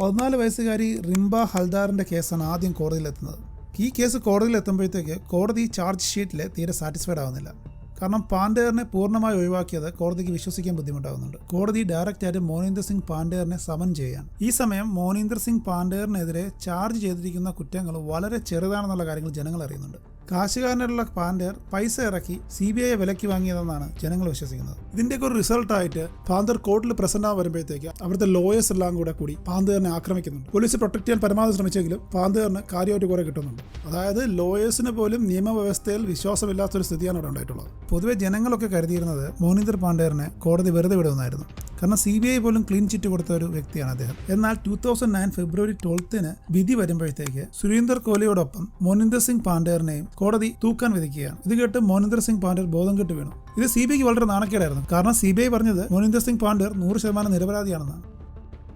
പതിനാല് വയസ്സുകാരി റിംബ ഹൽദാറിന്റെ കേസാണ് ആദ്യം കോടതിയിലെത്തുന്നത്. ഈ കേസ് കോടതിയിലെത്തുമ്പോഴത്തേക്ക് കോടതി ചാർജ് ഷീറ്റിൽ തീരെ സാറ്റിസ്ഫൈഡ് ആവുന്നില്ല. കാരണം പാണ്ഡേറിനെ പൂർണമായി ഒഴിവാക്കിയത് കോടതിക്ക് വിശ്വസിക്കാൻ ബുദ്ധിമുട്ടാകുന്നുണ്ട്. കോടതി ഡയറക്റ്റായിട്ട് മോനീന്ദർ സിംഗ് പാണ്ഡേറിനെ സമൻ ചെയ്യാൻ ഈ സമയം മോനീന്ദർ സിംഗ് പാണ്ഡേറിനെതിരെ ചാർജ് ചെയ്തിരിക്കുന്ന കുറ്റങ്ങൾ വളരെ ചെറുതാണെന്നുള്ള കാര്യങ്ങൾ ജനങ്ങൾ അറിയുന്നുണ്ട്. കാശുകാരനുള്ള പാന്തേർ പൈസ ഇറക്കി സി ബി ഐയെ വിലക്ക് വാങ്ങിയതെന്നാണ് ജനങ്ങൾ വിശ്വസിക്കുന്നത്. ഇതിന്റെയൊക്കെ ഒരു റിസൾട്ടായിട്ട് പാന്തർ കോർട്ടിൽ പ്രസന്റ് ആവാൻ വരുമ്പോഴത്തേക്ക് അവിടുത്തെ ലോയേഴ്സ് എല്ലാം കൂടെ കൂടി പാന്തേറിനെ ആക്രമിക്കുന്നുണ്ട്. പോലീസ് പ്രൊട്ടക്ട് ചെയ്യാൻ പരമാവധി ശ്രമിച്ചെങ്കിലും പാന്തേറിന് കാര്യമായിട്ട് കുറെ കിട്ടുന്നുണ്ട്. അതായത് ലോയേഴ്സിന് പോലും നിയമവ്യവസ്ഥയിൽ വിശ്വാസമില്ലാത്ത വിശ്വാസമില്ലാത്തൊരു സ്ഥിതിയാണ് അവിടെ ഉണ്ടായിട്ടുള്ളത്. പൊതുവെ ജനങ്ങളൊക്കെ കരുതിയിരുന്നത് മോനിന്ദർ പാണ്ഡേറിനെ കോടതി വെറുതെ വിടുമെന്നായിരുന്നു. കാരണം സി ബി ഐ പോലും ക്ലീൻ ചിറ്റ് കൊടുത്ത ഒരു വ്യക്തിയാണ് അദ്ദേഹം. എന്നാൽ ടൂ തൗസൻഡ് നയൻ ഫെബ്രുവരി ട്വൽത്തിന് വിധി വരുമ്പോഴത്തേക്ക് സുരീന്ദർ കോഹ്ലിയോടൊപ്പം മോനിന്ദർ സിംഗ് പാണ്ഡേറിനെയും കോടതി തൂക്കാൻ വിധിക്കുകയാണ്. ഇത് കേട്ട് മോനിന്ദർ സിംഗ് പാണ്ഡേർ ബോധം കെട്ട് വീണു. ഇത് സി ബി ഐക്ക് വളരെ നാണക്കേടായിരുന്നു. കാരണം സി ബി ഐ പറഞ്ഞത് മോനിന്ദർ സിംഗ് പാണ്ഡേർ നൂറ് ശതമാനം നിരപരാധിയാണെന്നാണ്.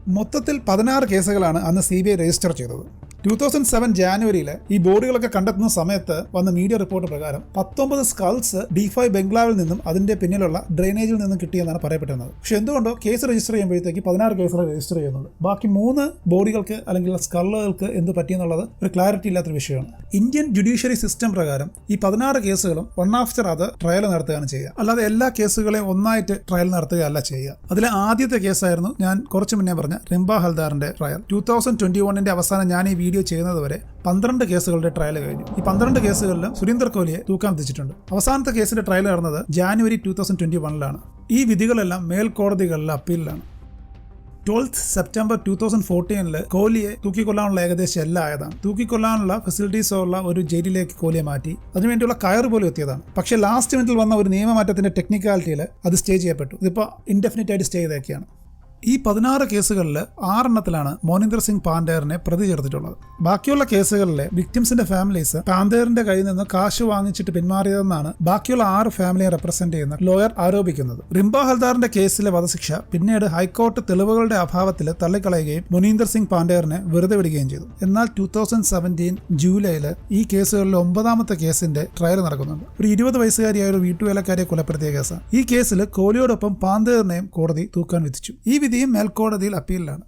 മൊത്തത്തിൽ പതിനാറ് കേസുകളാണ് അന്ന് സി ബി ഐ രജിസ്റ്റർ ചെയ്തത്. ടൂ തൗസൻഡ് സെവൻ ജാനുവരിയിൽ ഈ ബോഡികളൊക്കെ കണ്ടെത്തുന്ന സമയത്ത് വന്ന മീഡിയ റിപ്പോർട്ട് പ്രകാരം പത്തൊമ്പത് സ്കൾസ് ഡിഫൈ ബംഗ്ലാവിൽ നിന്നും അതിന്റെ പിന്നിലുള്ള ഡ്രെയിനേജിൽ നിന്നും കിട്ടിയെന്നാണ് പറയപ്പെടുന്നത് പക്ഷെ എന്തുകൊണ്ടോ കേസ് രജിസ്റ്റർ ചെയ്യുമ്പോഴത്തേക്ക് പതിനാറ് കേസുകൾ രജിസ്റ്റർ ചെയ്യുന്നുണ്ട്. ബാക്കി മൂന്ന് ബോഡികൾക്ക് അല്ലെങ്കിൽ സ്കള്ളുകൾക്ക് എന്ത് പറ്റിയെന്നുള്ളത് ഒരു ക്ലാരിറ്റി ഇല്ലാത്തൊരു വിഷയമാണ്. ഇന്ത്യൻ ജുഡീഷ്യറി സിസ്റ്റം പ്രകാരം ഈ പതിനാറ് കേസുകളും വൺ ആഫ്റ്റർ അത് ട്രയൽ നടത്തുകയാണ് ചെയ്യുക. അല്ലാതെ എല്ലാ കേസുകളെയും ഒന്നായിട്ട് ട്രയൽ നടത്തുകയല്ല ചെയ്യുക. അതിലെ ആദ്യത്തെ കേസായിരുന്നു ഞാൻ കുറച്ച് മുന്നേ പറഞ്ഞ റിംബ ഹൽദാറിന്റെ ട്രയൽ ടൂ തൗസൻഡ് ട്വന്റി വണ്ണിന്റെ അവസാനം ഞാൻ ഈ വീഡിയോ ചെയ്യുന്നത് വരെ പന്ത്രണ്ട് കേസുകളുടെ ട്രയൽ കഴിഞ്ഞു. ഈ പന്ത്രണ്ട് കേസുകളിലും സുരീന്ദർ കോഹ്ലിയെ തൂക്കാൻ വിധിച്ചിട്ടുണ്ട്. അവസാനത്തെ കേസിന്റെ ട്രയൽ നടന്നത് ജാനുവരി ടൂ തൗസൻഡ് ട്വന്റി വണ്ണിലാണ് ഈ വിധികളെല്ലാം മേൽക്കോടതികളിലെ അപ്പീലിലാണ്. ട്വൽത്ത് സെപ്റ്റംബർ ടൂ തൗസൻഡ് ഫോർട്ടീനിൽ കോഹ്ലിയെ തൂക്കിക്കൊല്ലാനുള്ള ഏകദേശം എല്ലാം ആയതാണ്. തൂക്കിക്കൊല്ലാനുള്ള ഫെസിലിറ്റീസ് ഉള്ള ഒരു ജയിലിലേക്ക് കോഹ്ലിയെ മാറ്റി. അതിനുവേണ്ടിയുള്ള കയർ പോലും എത്തിയതാണ്. പക്ഷേ ലാസ്റ്റ് മിനിറ്റിൽ വന്ന ഒരു നിയമമാറ്റത്തിന്റെ ടെക്നിക്കാലിറ്റിയിൽ അത് സ്റ്റേ ചെയ്യപ്പെട്ടു. ഇതിപ്പോൾ ഇൻഡെഫിനിറ്റ് ആയിട്ട് സ്റ്റേ ചെയ്തേക്കാണ് ഈ പതിനാറ് കേസുകളിൽ ആറെണ്ണത്തിലാണ് മോനിന്ദർ സിംഗ് പാണ്ഡേറിനെ പ്രതി ചേർത്തിട്ടുള്ളത്. ബാക്കിയുള്ള കേസുകളിലെ വിക്ടിംസിന്റെ ഫാമിലീസ് പാന്തേറിന്റെ കയ്യിൽ നിന്ന് കാശ് വാങ്ങിച്ചിട്ട് പിന്മാറിയതെന്നാണ് ബാക്കിയുള്ള ആറ് ഫാമിലിയെ റെപ്രസെന്റ് ചെയ്യുന്ന ലോയർ ആരോപിക്കുന്നത്. റിംബ ഹൽദാറിന്റെ കേസിലെ വധശിക്ഷ പിന്നീട് ഹൈക്കോർട്ട് തെളിവുകളുടെ അഭാവത്തിൽ തള്ളിക്കളയുകയും മുനീന്ദർ സിംഗ് പാണ്ഡേറിനെ വെറുതെ വിടുകയും ചെയ്തു. എന്നാൽ ടൂ തൗസൻഡ് സെവന്റീൻ ജൂലൈയിൽ ഈ കേസുകളിലെ ഒമ്പതാമത്തെ കേസിന്റെ ട്രയൽ നടക്കുന്നുണ്ട്. ഒരു ഇരുപത് വയസ്സുകാരിയായ ഒരു വീട്ടുവേലക്കാരിയെ കൊലപ്പെടുത്തിയ കേസ്. ഈ കേസിൽ കോഹ്ലിയോടൊപ്പം പാന്തേറിനെയും കോടതി തൂക്കാൻ വിധിച്ചു. ഈ വിധിയും മേൽക്കോടതിയിൽ അപ്പീലിലാണ്.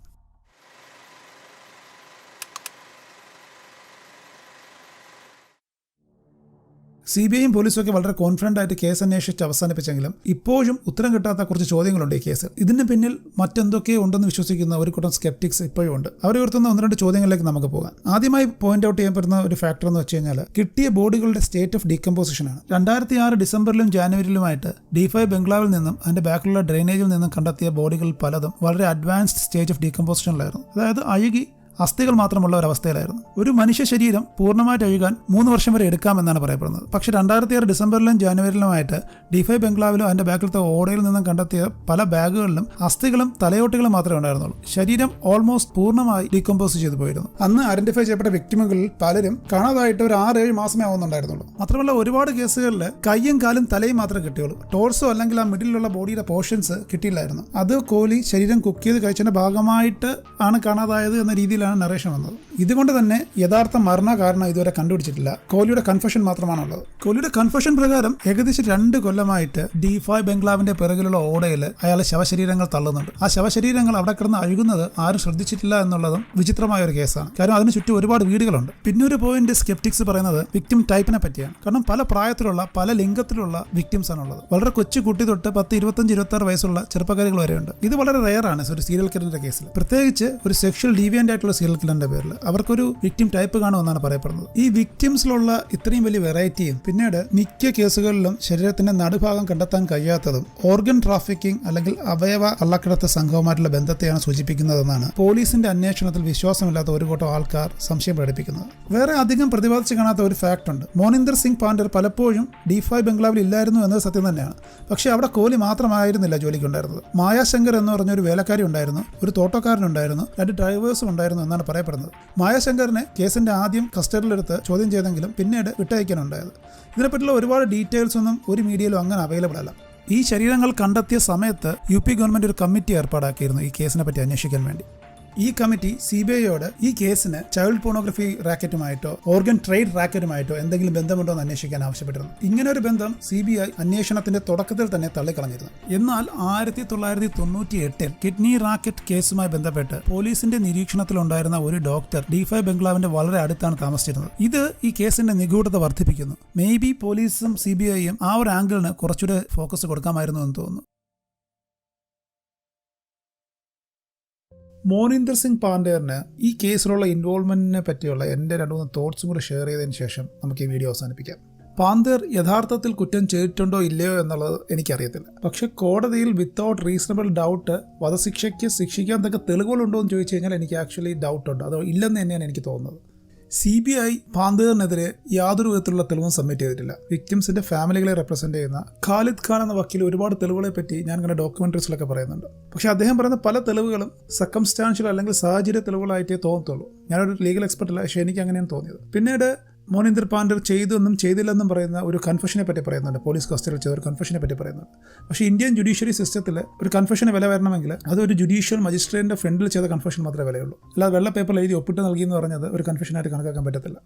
സി ബി ഐയും പോലീസും ഒക്കെ വളരെ കോൺഫിഡന്റ് ആയിട്ട് കേസ് അന്വേഷിച്ച് അവസാനിപ്പിച്ചെങ്കിലും ഇപ്പോഴും ഉത്തരം കിട്ടാത്ത കുറച്ച് ചോദ്യങ്ങളുണ്ട് ഈ കേസ് ഇതിന് പിന്നിൽ മറ്റെന്തൊക്കെ ഉണ്ടെന്ന് വിശ്വസിക്കുന്ന ഒരു കൂട്ടം സ്കെപ്റ്റിക്സ് ഇപ്പോഴും ഉണ്ട്. അവർ ഉയർത്തുന്ന ഒന്ന് രണ്ട് ചോദ്യങ്ങളിലേക്ക് നമുക്ക് പോകാം. ആദ്യമായി പോയിന്റ് ഔട്ട് ചെയ്യാൻ പറ്റുന്ന ഒരു ഫാക്ടർ എന്ന് വെച്ച് കഴിഞ്ഞാൽ കിട്ടിയ ബോഡികളുടെ സ്റ്റേറ്റ് ഓഫ് ഡീകമ്പോസിഷൻ ആണ്. രണ്ടായിരത്തി ആറ് ഡിസംബറിലും ജാനുവരിയിലുമായിട്ട് ഡിഫൈ ബംഗ്ലാവിൽ നിന്നും അതിന്റെ ബാക്കിലുള്ള ഡ്രെയിനേജിൽ നിന്നും കണ്ടെത്തിയ ബോഡികൾ പലതും വളരെ അഡ്വാൻസ്ഡ് സ്റ്റേജ് ഓഫ് ഡീകമ്പോസിഷനിലായിരുന്നു അതായത് അഴുകി അസ്ഥികൾ മാത്രമുള്ള ഒരവസ്ഥയിലായിരുന്നു ഒരു മനുഷ്യ ശരീരം പൂർണമായിട്ട് അഴുകാൻ മൂന്ന് വർഷം വരെ എടുക്കാമെന്നാണ് പറയപ്പെടുന്നത്. പക്ഷേ രണ്ടായിരത്തി ആറ് ഡിസംബറിലും ജാനുവരിയിലുമായിട്ട് ഡിഫൈ ബംഗ്ലാവിലും അതിന്റെ ബാക്കിലത്തെ ഓടയിൽ നിന്നും കണ്ടെത്തിയ പല ബാഗുകളിലും അസ്ഥികളും തലയോട്ടികളും മാത്രമേ ഉണ്ടായിരുന്നുള്ളൂ. ശരീരം ഓൾമോസ്റ്റ് പൂർണമായി ഡീകമ്പോസ് ചെയ്തു പോയിരുന്നു. അന്ന് ഐഡന്റിഫൈ ചെയ്യപ്പെട്ട വ്യക്തിമുകളിൽ പലരും കാണാതായിട്ട് ഒരു ആറ് ഏഴ് മാസമേ ആവുന്നുണ്ടായിരുന്നുള്ളൂ. മാത്രമല്ല ഒരുപാട് കേസുകളിൽ കയ്യും കാലും തലയും മാത്രമേ കിട്ടിയുള്ളൂ. ടോർസോ അല്ലെങ്കിൽ ആ മിഡിലുള്ള ബോഡിയുടെ പോർഷൻസ് കിട്ടിയില്ലായിരുന്നു. അത് കോഹ്ലി ശരീരം കുക്ക് ചെയ്ത് കഴിച്ചതിന്റെ ഭാഗമായിട്ട് ആണ് കാണാതായത് എന്ന രീതിയിലാണ് നറേഷൻ വന്നത്. ഇതുകൊണ്ട് തന്നെ യഥാർത്ഥ മരണ കാരണം ഇതുവരെ കണ്ടുപിടിച്ചിട്ടില്ല. കോഹ്ലിയുടെ കൺഫഷൻ മാത്രമാണുള്ളത്. കോഹ്ലിയുടെ കൺഫഷൻ പ്രകാരം ഏകദേശം രണ്ട് കൊല്ലമായിട്ട് ഡിഫായ് ബംഗ്ലാവിന്റെ പിറകിലുള്ള ഓടയിൽ അയാളെ ശവശരീരങ്ങൾ തള്ളുന്നുണ്ട്. ആ ശവശരീരങ്ങൾ അവിടെ കിടന്ന് അഴുകുന്നത് ആരും ശ്രദ്ധിച്ചിട്ടില്ല എന്നുള്ളതും വിചിത്രമായ ഒരു കേസാണ്. കാരണം അതിന് ചുറ്റും ഒരുപാട് വീടുകളുണ്ട്. പിന്നെ ഒരു പോയിന്റ് സ്കെപ്റ്റിക്സ് പറയുന്നത് വിക്ടിം ടൈപ്പിനെ പറ്റിയാണ്. കാരണം പല പ്രായത്തിലുള്ള പല ലിംഗത്തിലുള്ള വിക്ടിംസ് ആണ് ഉള്ളത് വളരെ കൊച്ചു കുട്ടി തൊട്ട് പത്ത് ഇരുപത്തഞ്ച് ഇരുപത്തി ആറ് വയസ്സുള്ള ചെറുപ്പക്കാരികൾ വരെയുണ്ട്. ഇത് വളരെ റെയറാണ് ഒരു സീരിയൽ കില്ലറിന്റെ കേസിൽ പ്രത്യേകിച്ച് ഒരു സെക്ഷൽ ഡീവിയന്റ് ആയിട്ടുള്ള സീരിയൽ കില്ലറിന്റെ പേരിൽ അവർക്കൊരു വിക്ടിം ടൈപ്പ് കാണുമെന്നാണ് പറയപ്പെടുന്നത്. ഈ വിക്ടിംസിലുള്ള ഇത്രയും വലിയ വെറൈറ്റിയും പിന്നീട് മിക്ക കേസുകളിലും ശരീരത്തിന്റെ നടുഭാഗം കണ്ടെത്താൻ കഴിയാത്തതും ഓർഗൻ ട്രാഫിക്കിംഗ് അല്ലെങ്കിൽ അവയവ കള്ളക്കടത്ത് സംഘവുമായിട്ടുള്ള ബന്ധത്തെയാണ് സൂചിപ്പിക്കുന്നതെന്നാണ് പോലീസിന്റെ അന്വേഷണത്തിൽ വിശ്വാസമില്ലാത്ത ഒരു കൂട്ടം ആൾക്കാർ സംശയം പ്രകടിപ്പിക്കുന്നത്. വേറെ അധികം പ്രതിപാദിച്ച് കാണാത്ത ഒരു ഫാക്ട് ഉണ്ട്. മോനിന്ദർ സിംഗ് പാണ്ഡർ പലപ്പോഴും ഡിഫായ് ബംഗ്ലാവിൽ ഇല്ലായിരുന്നു എന്നത് സത്യം തന്നെയാണ്. പക്ഷേ അവിടെ കോലി മാത്രമായിരുന്നില്ല ജോലിക്കുണ്ടായിരുന്നത്. മായാശങ്കർ എന്ന് പറഞ്ഞ ഒരു വേലക്കാരി ഉണ്ടായിരുന്നു ഒരു തോട്ടക്കാരനുണ്ടായിരുന്നു രണ്ട് ഡ്രൈവേഴ്സും ഉണ്ടായിരുന്നു എന്നാണ് പറയപ്പെടുന്നത്. മായാശങ്കറിനെ കേസിന്റെ ആദ്യം കസ്റ്റഡിയിലെടുത്ത് ചോദ്യം ചെയ്തെങ്കിലും പിന്നീട് വിട്ടയക്കാനുണ്ടായത്. ഇതിനെപ്പറ്റിയുള്ള ഒരുപാട് ഡീറ്റെയിൽസ് ഒന്നും ഒരു മീഡിയയിലും അങ്ങനെ അവൈലബിൾ അല്ല. ഈ ശരീരങ്ങൾ കണ്ടെത്തിയ സമയത്ത് യു പി ഗവൺമെന്റ് ഒരു കമ്മിറ്റി ഏർപ്പാടാക്കിയിരുന്നു ഈ കേസിനെ പറ്റി അന്വേഷിക്കാൻ വേണ്ടി. ഈ കമ്മിറ്റി സി ബി ഐയോട് ഈ കേസിന് ചൈൽഡ് പോണോഗ്രഫി റാക്കറ്റുമായിട്ടോ ഓർഗൻ ട്രേഡ് റാക്കറ്റുമായിട്ടോ എന്തെങ്കിലും ബന്ധമുണ്ടോ എന്ന് അന്വേഷിക്കാൻ ആവശ്യപ്പെട്ടിരുന്നു. ഇങ്ങനെ ഒരു ബന്ധം സി ബി ഐ അന്വേഷണത്തിന്റെ തുടക്കത്തിൽ തന്നെ തള്ളിക്കളഞ്ഞിരുന്നു. എന്നാൽ ആയിരത്തി തൊള്ളായിരത്തി തൊണ്ണൂറ്റി എട്ടിൽ കിഡ്നി റാക്കറ്റ് കേസുമായി ബന്ധപ്പെട്ട് പോലീസിന്റെ നിരീക്ഷണത്തിലുണ്ടായിരുന്ന ഒരു ഡോക്ടർ ഡിഫൈ ബംഗ്ലാവിന്റെ വളരെ അടുത്താണ് താമസിച്ചിരുന്നത്. ഇത് ഈ കേസിന്റെ നിഗൂഢത വർദ്ധിപ്പിക്കുന്നു. മേ ബി പോലീസും സി ബി ഐയും ആ ഒരു ആംഗിളിന് കുറച്ചുകൂടെ ഫോക്കസ് കൊടുക്കാമായിരുന്നു എന്ന് തോന്നുന്നു. മോനിന്ദർ സിംഗ് പാണ്ഡേറിന് ഈ കേസിലുള്ള ഇൻവോൾവ്മെന്റിനെ പറ്റിയുള്ള എന്റെ രണ്ടു മൂന്ന് തോട്ട്സും കൂടി ഷെയർ ചെയ്തതിന് ശേഷം നമുക്ക് ഈ വീഡിയോ അവസാനിപ്പിക്കാം. പാന്തേർ യഥാർത്ഥത്തിൽ കുറ്റം ചെയ്തിട്ടുണ്ടോ ഇല്ലയോ എന്നുള്ളത് എനിക്കറിയത്തില്ല. പക്ഷെ കോടതിയിൽ വിത്തൗട്ട് റീസണബിൾ ഡൗട്ട് വധശിക്ഷയ്ക്ക് ശിക്ഷിക്കാൻ തക്ക തെളിവുകളുണ്ടോ എന്ന് ചോദിച്ചു കഴിഞ്ഞാൽ എനിക്ക് ആക്ച്വലി ഡൗട്ട് ഉണ്ട്. അതോ ഇല്ലെന്ന് തന്നെയാണ് എനിക്ക് തോന്നുന്നത്. സി ബി ഐ പാന്തേറിനെതിരെ യാതൊരു വിധത്തിലുള്ള തെളിവും സബ്മിറ്റ് ചെയ്തിട്ടില്ല. വിക്ടിംസിന്റെ ഫാമിലികളെ റെപ്രസെന്റ് ചെയ്യുന്ന ഖാലിദ് ഖാൻ എന്ന വക്കീൽ ഒരുപാട് തെളിവുകളെ പറ്റി ഞാൻ ഇങ്ങനെ ഡോക്യുമെന്ററീസിലൊക്കെ പറയുന്നുണ്ട്. പക്ഷെ അദ്ദേഹം പറയുന്ന പല തെളിവുകളും സക്കംസ്റ്റാൻഷ്യൽ അല്ലെങ്കിൽ സാഹചര്യ തെളിവുകളായിട്ടേ തോന്നത്തുള്ളൂ. ഞാനൊരു ലീഗൽ എക്സ്പെർട്ട് അല്ല പക്ഷേ എനിക്ക് അങ്ങനെയാണ് തോന്നിയത്. പിന്നീട് മോനിന്ദർ പാണ്ഡർ ചെയ്തു എന്നും ചെയ്തില്ലെന്നും പറയുന്ന ഒരു കൺഫഷനെ പറ്റി പറയുന്നുണ്ട്. പോലീസ് കസ്റ്റഡിയിൽ ചെയ്ത ഒരു കൺഫഷനെ പറ്റി പറയുന്നുണ്ട്. പക്ഷേ ഇന്ത്യൻ ജുഡീഷ്യറി സിസ്റ്റത്തിൽ ഒരു കൺഫഷന് വില വരണമെങ്കിൽ അത് ഒരു ജുഡീഷ്യൽ മജിസ്ട്രേറ്റിന്റെ ഫ്രണ്ടിൽ ചെയ്ത കൺഫഷൻ മാത്രമേ വിലയുള്ളൂ. അല്ലാതെ വെള്ള പേപ്പറിൽ എഴുതി ഒപ്പിട്ട് നൽകി എന്ന് പറഞ്ഞത് ഒരു കൺഫഷനായിട്ട് കണക്കാക്കാൻ പറ്റത്തില്ല.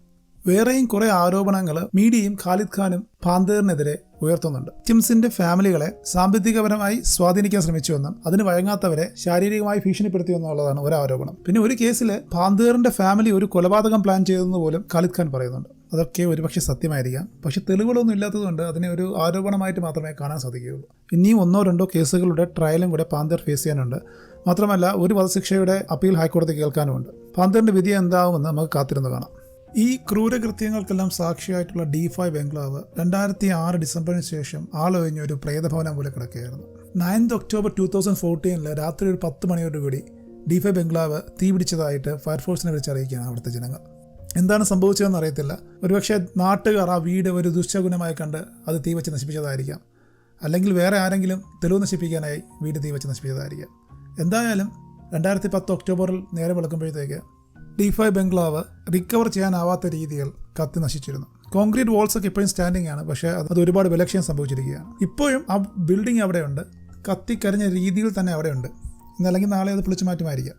വേറെയും കുറെ ആരോപണങ്ങൾ മീഡിയയും ഖാലിദ് ഖാനും പാന്തേറിനെതിരെ ഉയർത്തുന്നുണ്ട്. കിംസിന്റെ ഫാമിലികളെ സാമ്പത്തികപരമായി സ്വാധീനിക്കാൻ ശ്രമിച്ചുവെന്നും അതിന് വഴങ്ങാത്തവരെ ശാരീരികമായി ഭീഷണിപ്പെടുത്തിയെന്നുള്ളതാണ് ഒരു ആരോപണം. പിന്നെ ഒരു കേസിൽ പാന്തേറിന്റെ ഫാമിലി ഒരു കൊലപാതകം പ്ലാൻ ചെയ്തെന്ന് പോലും ഖാലിദ് ഖാൻ പറയുന്നുണ്ട്. അതൊക്കെ ഒരുപക്ഷെ സത്യമായിരിക്കാം. പക്ഷെ തെളിവുകളൊന്നും ഇല്ലാത്തതുകൊണ്ട് അതിനെ ഒരു ആരോപണമായിട്ട് മാത്രമേ കാണാൻ സാധിക്കുകയുള്ളൂ. ഇനിയും ഒന്നോ രണ്ടോ കേസുകളുടെ ട്രയലും കൂടെ പാന്തേർ ഫേസ് ചെയ്യാനുണ്ട്. മാത്രമല്ല ഒരു വധശിക്ഷയുടെ അപ്പീൽ ഹൈക്കോടതി കേൾക്കാനുമുണ്ട്. പാന്തേറിന്റെ വിധി എന്താവുമെന്ന് നമുക്ക് കാത്തിരുന്ന് കാണാം. ഈ ക്രൂരകൃത്യങ്ങൾക്കെല്ലാം സാക്ഷിയായിട്ടുള്ള ഡി ഫൈവ് ബംഗ്ലാവ് രണ്ടായിരത്തി ആറ് ഡിസംബറിന് ശേഷം ആളൊഴിഞ്ഞ ഒരു പ്രേതഭവനം പോലെ കിടക്കുകയായിരുന്നു. നയൻത് ഒക്ടോബർ ടു തൗസൻഡ് ഫോർട്ടീനിൽ രാത്രി ഒരു പത്ത് മണിയോടുകൂടി ഫൈവ് ബംഗ്ലാവ് തീപിടിച്ചതായിട്ട് ഫയർഫോഴ്സിനെ വിളിച്ച് അറിയിക്കുകയാണ് അവിടുത്തെ ജനങ്ങൾ. എന്താണ് സംഭവിച്ചതെന്ന് അറിയത്തില്ല. ഒരുപക്ഷെ നാട്ടുകാർ ആ വീട് ഒരു ദുശ്ശകുനമായി കണ്ട് അത് തീ വെച്ച് നശിപ്പിച്ചതായിരിക്കാം. അല്ലെങ്കിൽ വേറെ ആരെങ്കിലും തെളിവ് നശിപ്പിക്കാനായി വീട് തീ വെച്ച് നശിപ്പിച്ചതായിരിക്കാം. എന്തായാലും രണ്ടായിരത്തി പത്ത് ഒക്ടോബറിൽ നേരെ വിളക്കുമ്പോഴത്തേക്ക് ഡിഫൈ ബംഗ്ലാവ് റിക്കവർ ചെയ്യാനാവാത്ത രീതിയിൽ കത്തി നശിച്ചിരുന്നു. കോൺക്രീറ്റ് വാൾസ് ഒക്കെ ഇപ്പോഴും സ്റ്റാൻഡിംഗ് ആണ് പക്ഷേ അത് ഒരുപാട് വിലക്ഷയം സംഭവിച്ചിരിക്കുകയാണ്. ഇപ്പോഴും ആ ബിൽഡിംഗ് അവിടെയുണ്ട്. കത്തിക്കരിഞ്ഞ രീതിയിൽ തന്നെ അവിടെയുണ്ട്. ഇന്നല്ലെങ്കിൽ നാളെ അത് പൊളിച്ചു മാറ്റുമായിരിക്കാം.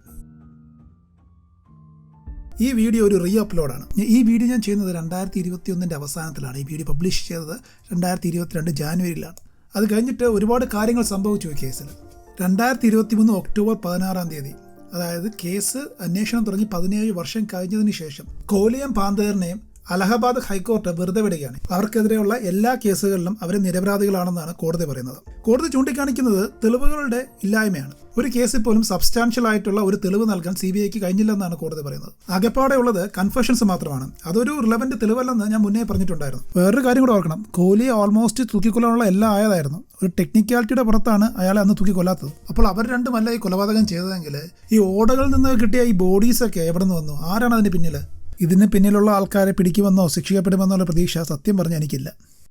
ഈ വീഡിയോ ഒരു റീ അപ്ലോഡാണ് ഈ വീഡിയോ ഞാൻ ചെയ്യുന്നത് രണ്ടായിരത്തി ഇരുപത്തി ഒന്നിന്റെ അവസാനത്തിലാണ്. ഈ വീഡിയോ പബ്ലിഷ് ചെയ്തത് രണ്ടായിരത്തി ഇരുപത്തിരണ്ട് ജാനുവരിയിലാണ്. അത് കഴിഞ്ഞിട്ട് ഒരുപാട് കാര്യങ്ങൾ സംഭവിച്ചു ഈ കേസിൽ രണ്ടായിരത്തി ഇരുപത്തി മൂന്ന് ഒക്ടോബർ പതിനാറാം തീയതി അതായത് കേസ് അന്വേഷണം തുടങ്ങി പതിനേഴ് വർഷം കഴിഞ്ഞതിന് ശേഷം. കോലിയം പാന്തേറിനെയും അലഹബാദ് ഹൈക്കോർട്ട് വെറുതെ വിടുകയാണ്. അവർക്കെതിരെയുള്ള എല്ലാ കേസുകളിലും അവർ നിരപരാധികളാണെന്നാണ് കോടതി പറയുന്നത്. കോടതി ചൂണ്ടിക്കാണിക്കുന്നത് തെളിവുകളുടെ ഇല്ലായ്മയാണ്. ഒരു കേസിൽ പോലും സബ്സ്റ്റാൻഷ്യൽ ആയിട്ടുള്ള ഒരു തെളിവ് നൽകാൻ സി ബി ഐക്ക് കഴിഞ്ഞില്ലെന്നാണ് കോടതി പറയുന്നത്. ആകെപ്പാടെ ഉള്ളത് കൺഫെഷൻസ് മാത്രമാണ്. അതൊരു റിലവന്റ് തെളിവല്ലെന്ന് ഞാൻ മുന്നേ പറഞ്ഞിട്ടുണ്ടായിരുന്നു. വേറൊരു കാര്യം കൂടെ ഓർക്കണം. കോഹ്ലിയെ ഓൾമോസ്റ്റ് തൂക്കിക്കൊല്ലാനുള്ള എല്ലാം ആയതായിരുന്നു. ഒരു ടെക്നിക്കാലിറ്റിയുടെ പുറത്താണ് അയാളെ അന്ന് തൂക്കിക്കൊല്ലാത്തത്. അപ്പോൾ അവർ രണ്ടുമല്ല ഈ കൊലപാതകം ചെയ്തതെങ്കിൽ ഈ ഓടകളിൽ നിന്ന് കിട്ടിയ ഈ ബോഡീസൊക്കെ എവിടെ നിന്ന് വന്നു? ആരാണ് അതിന് പിന്നിൽ ഇതിന് പിന്നിലുള്ള ആൾക്കാരെ പിടിക്കുമെന്നോ ശിക്ഷിക്കപ്പെടുമെന്നുള്ള പ്രതീക്ഷ സത്യം പറഞ്ഞാൽ എനിക്കില്ല.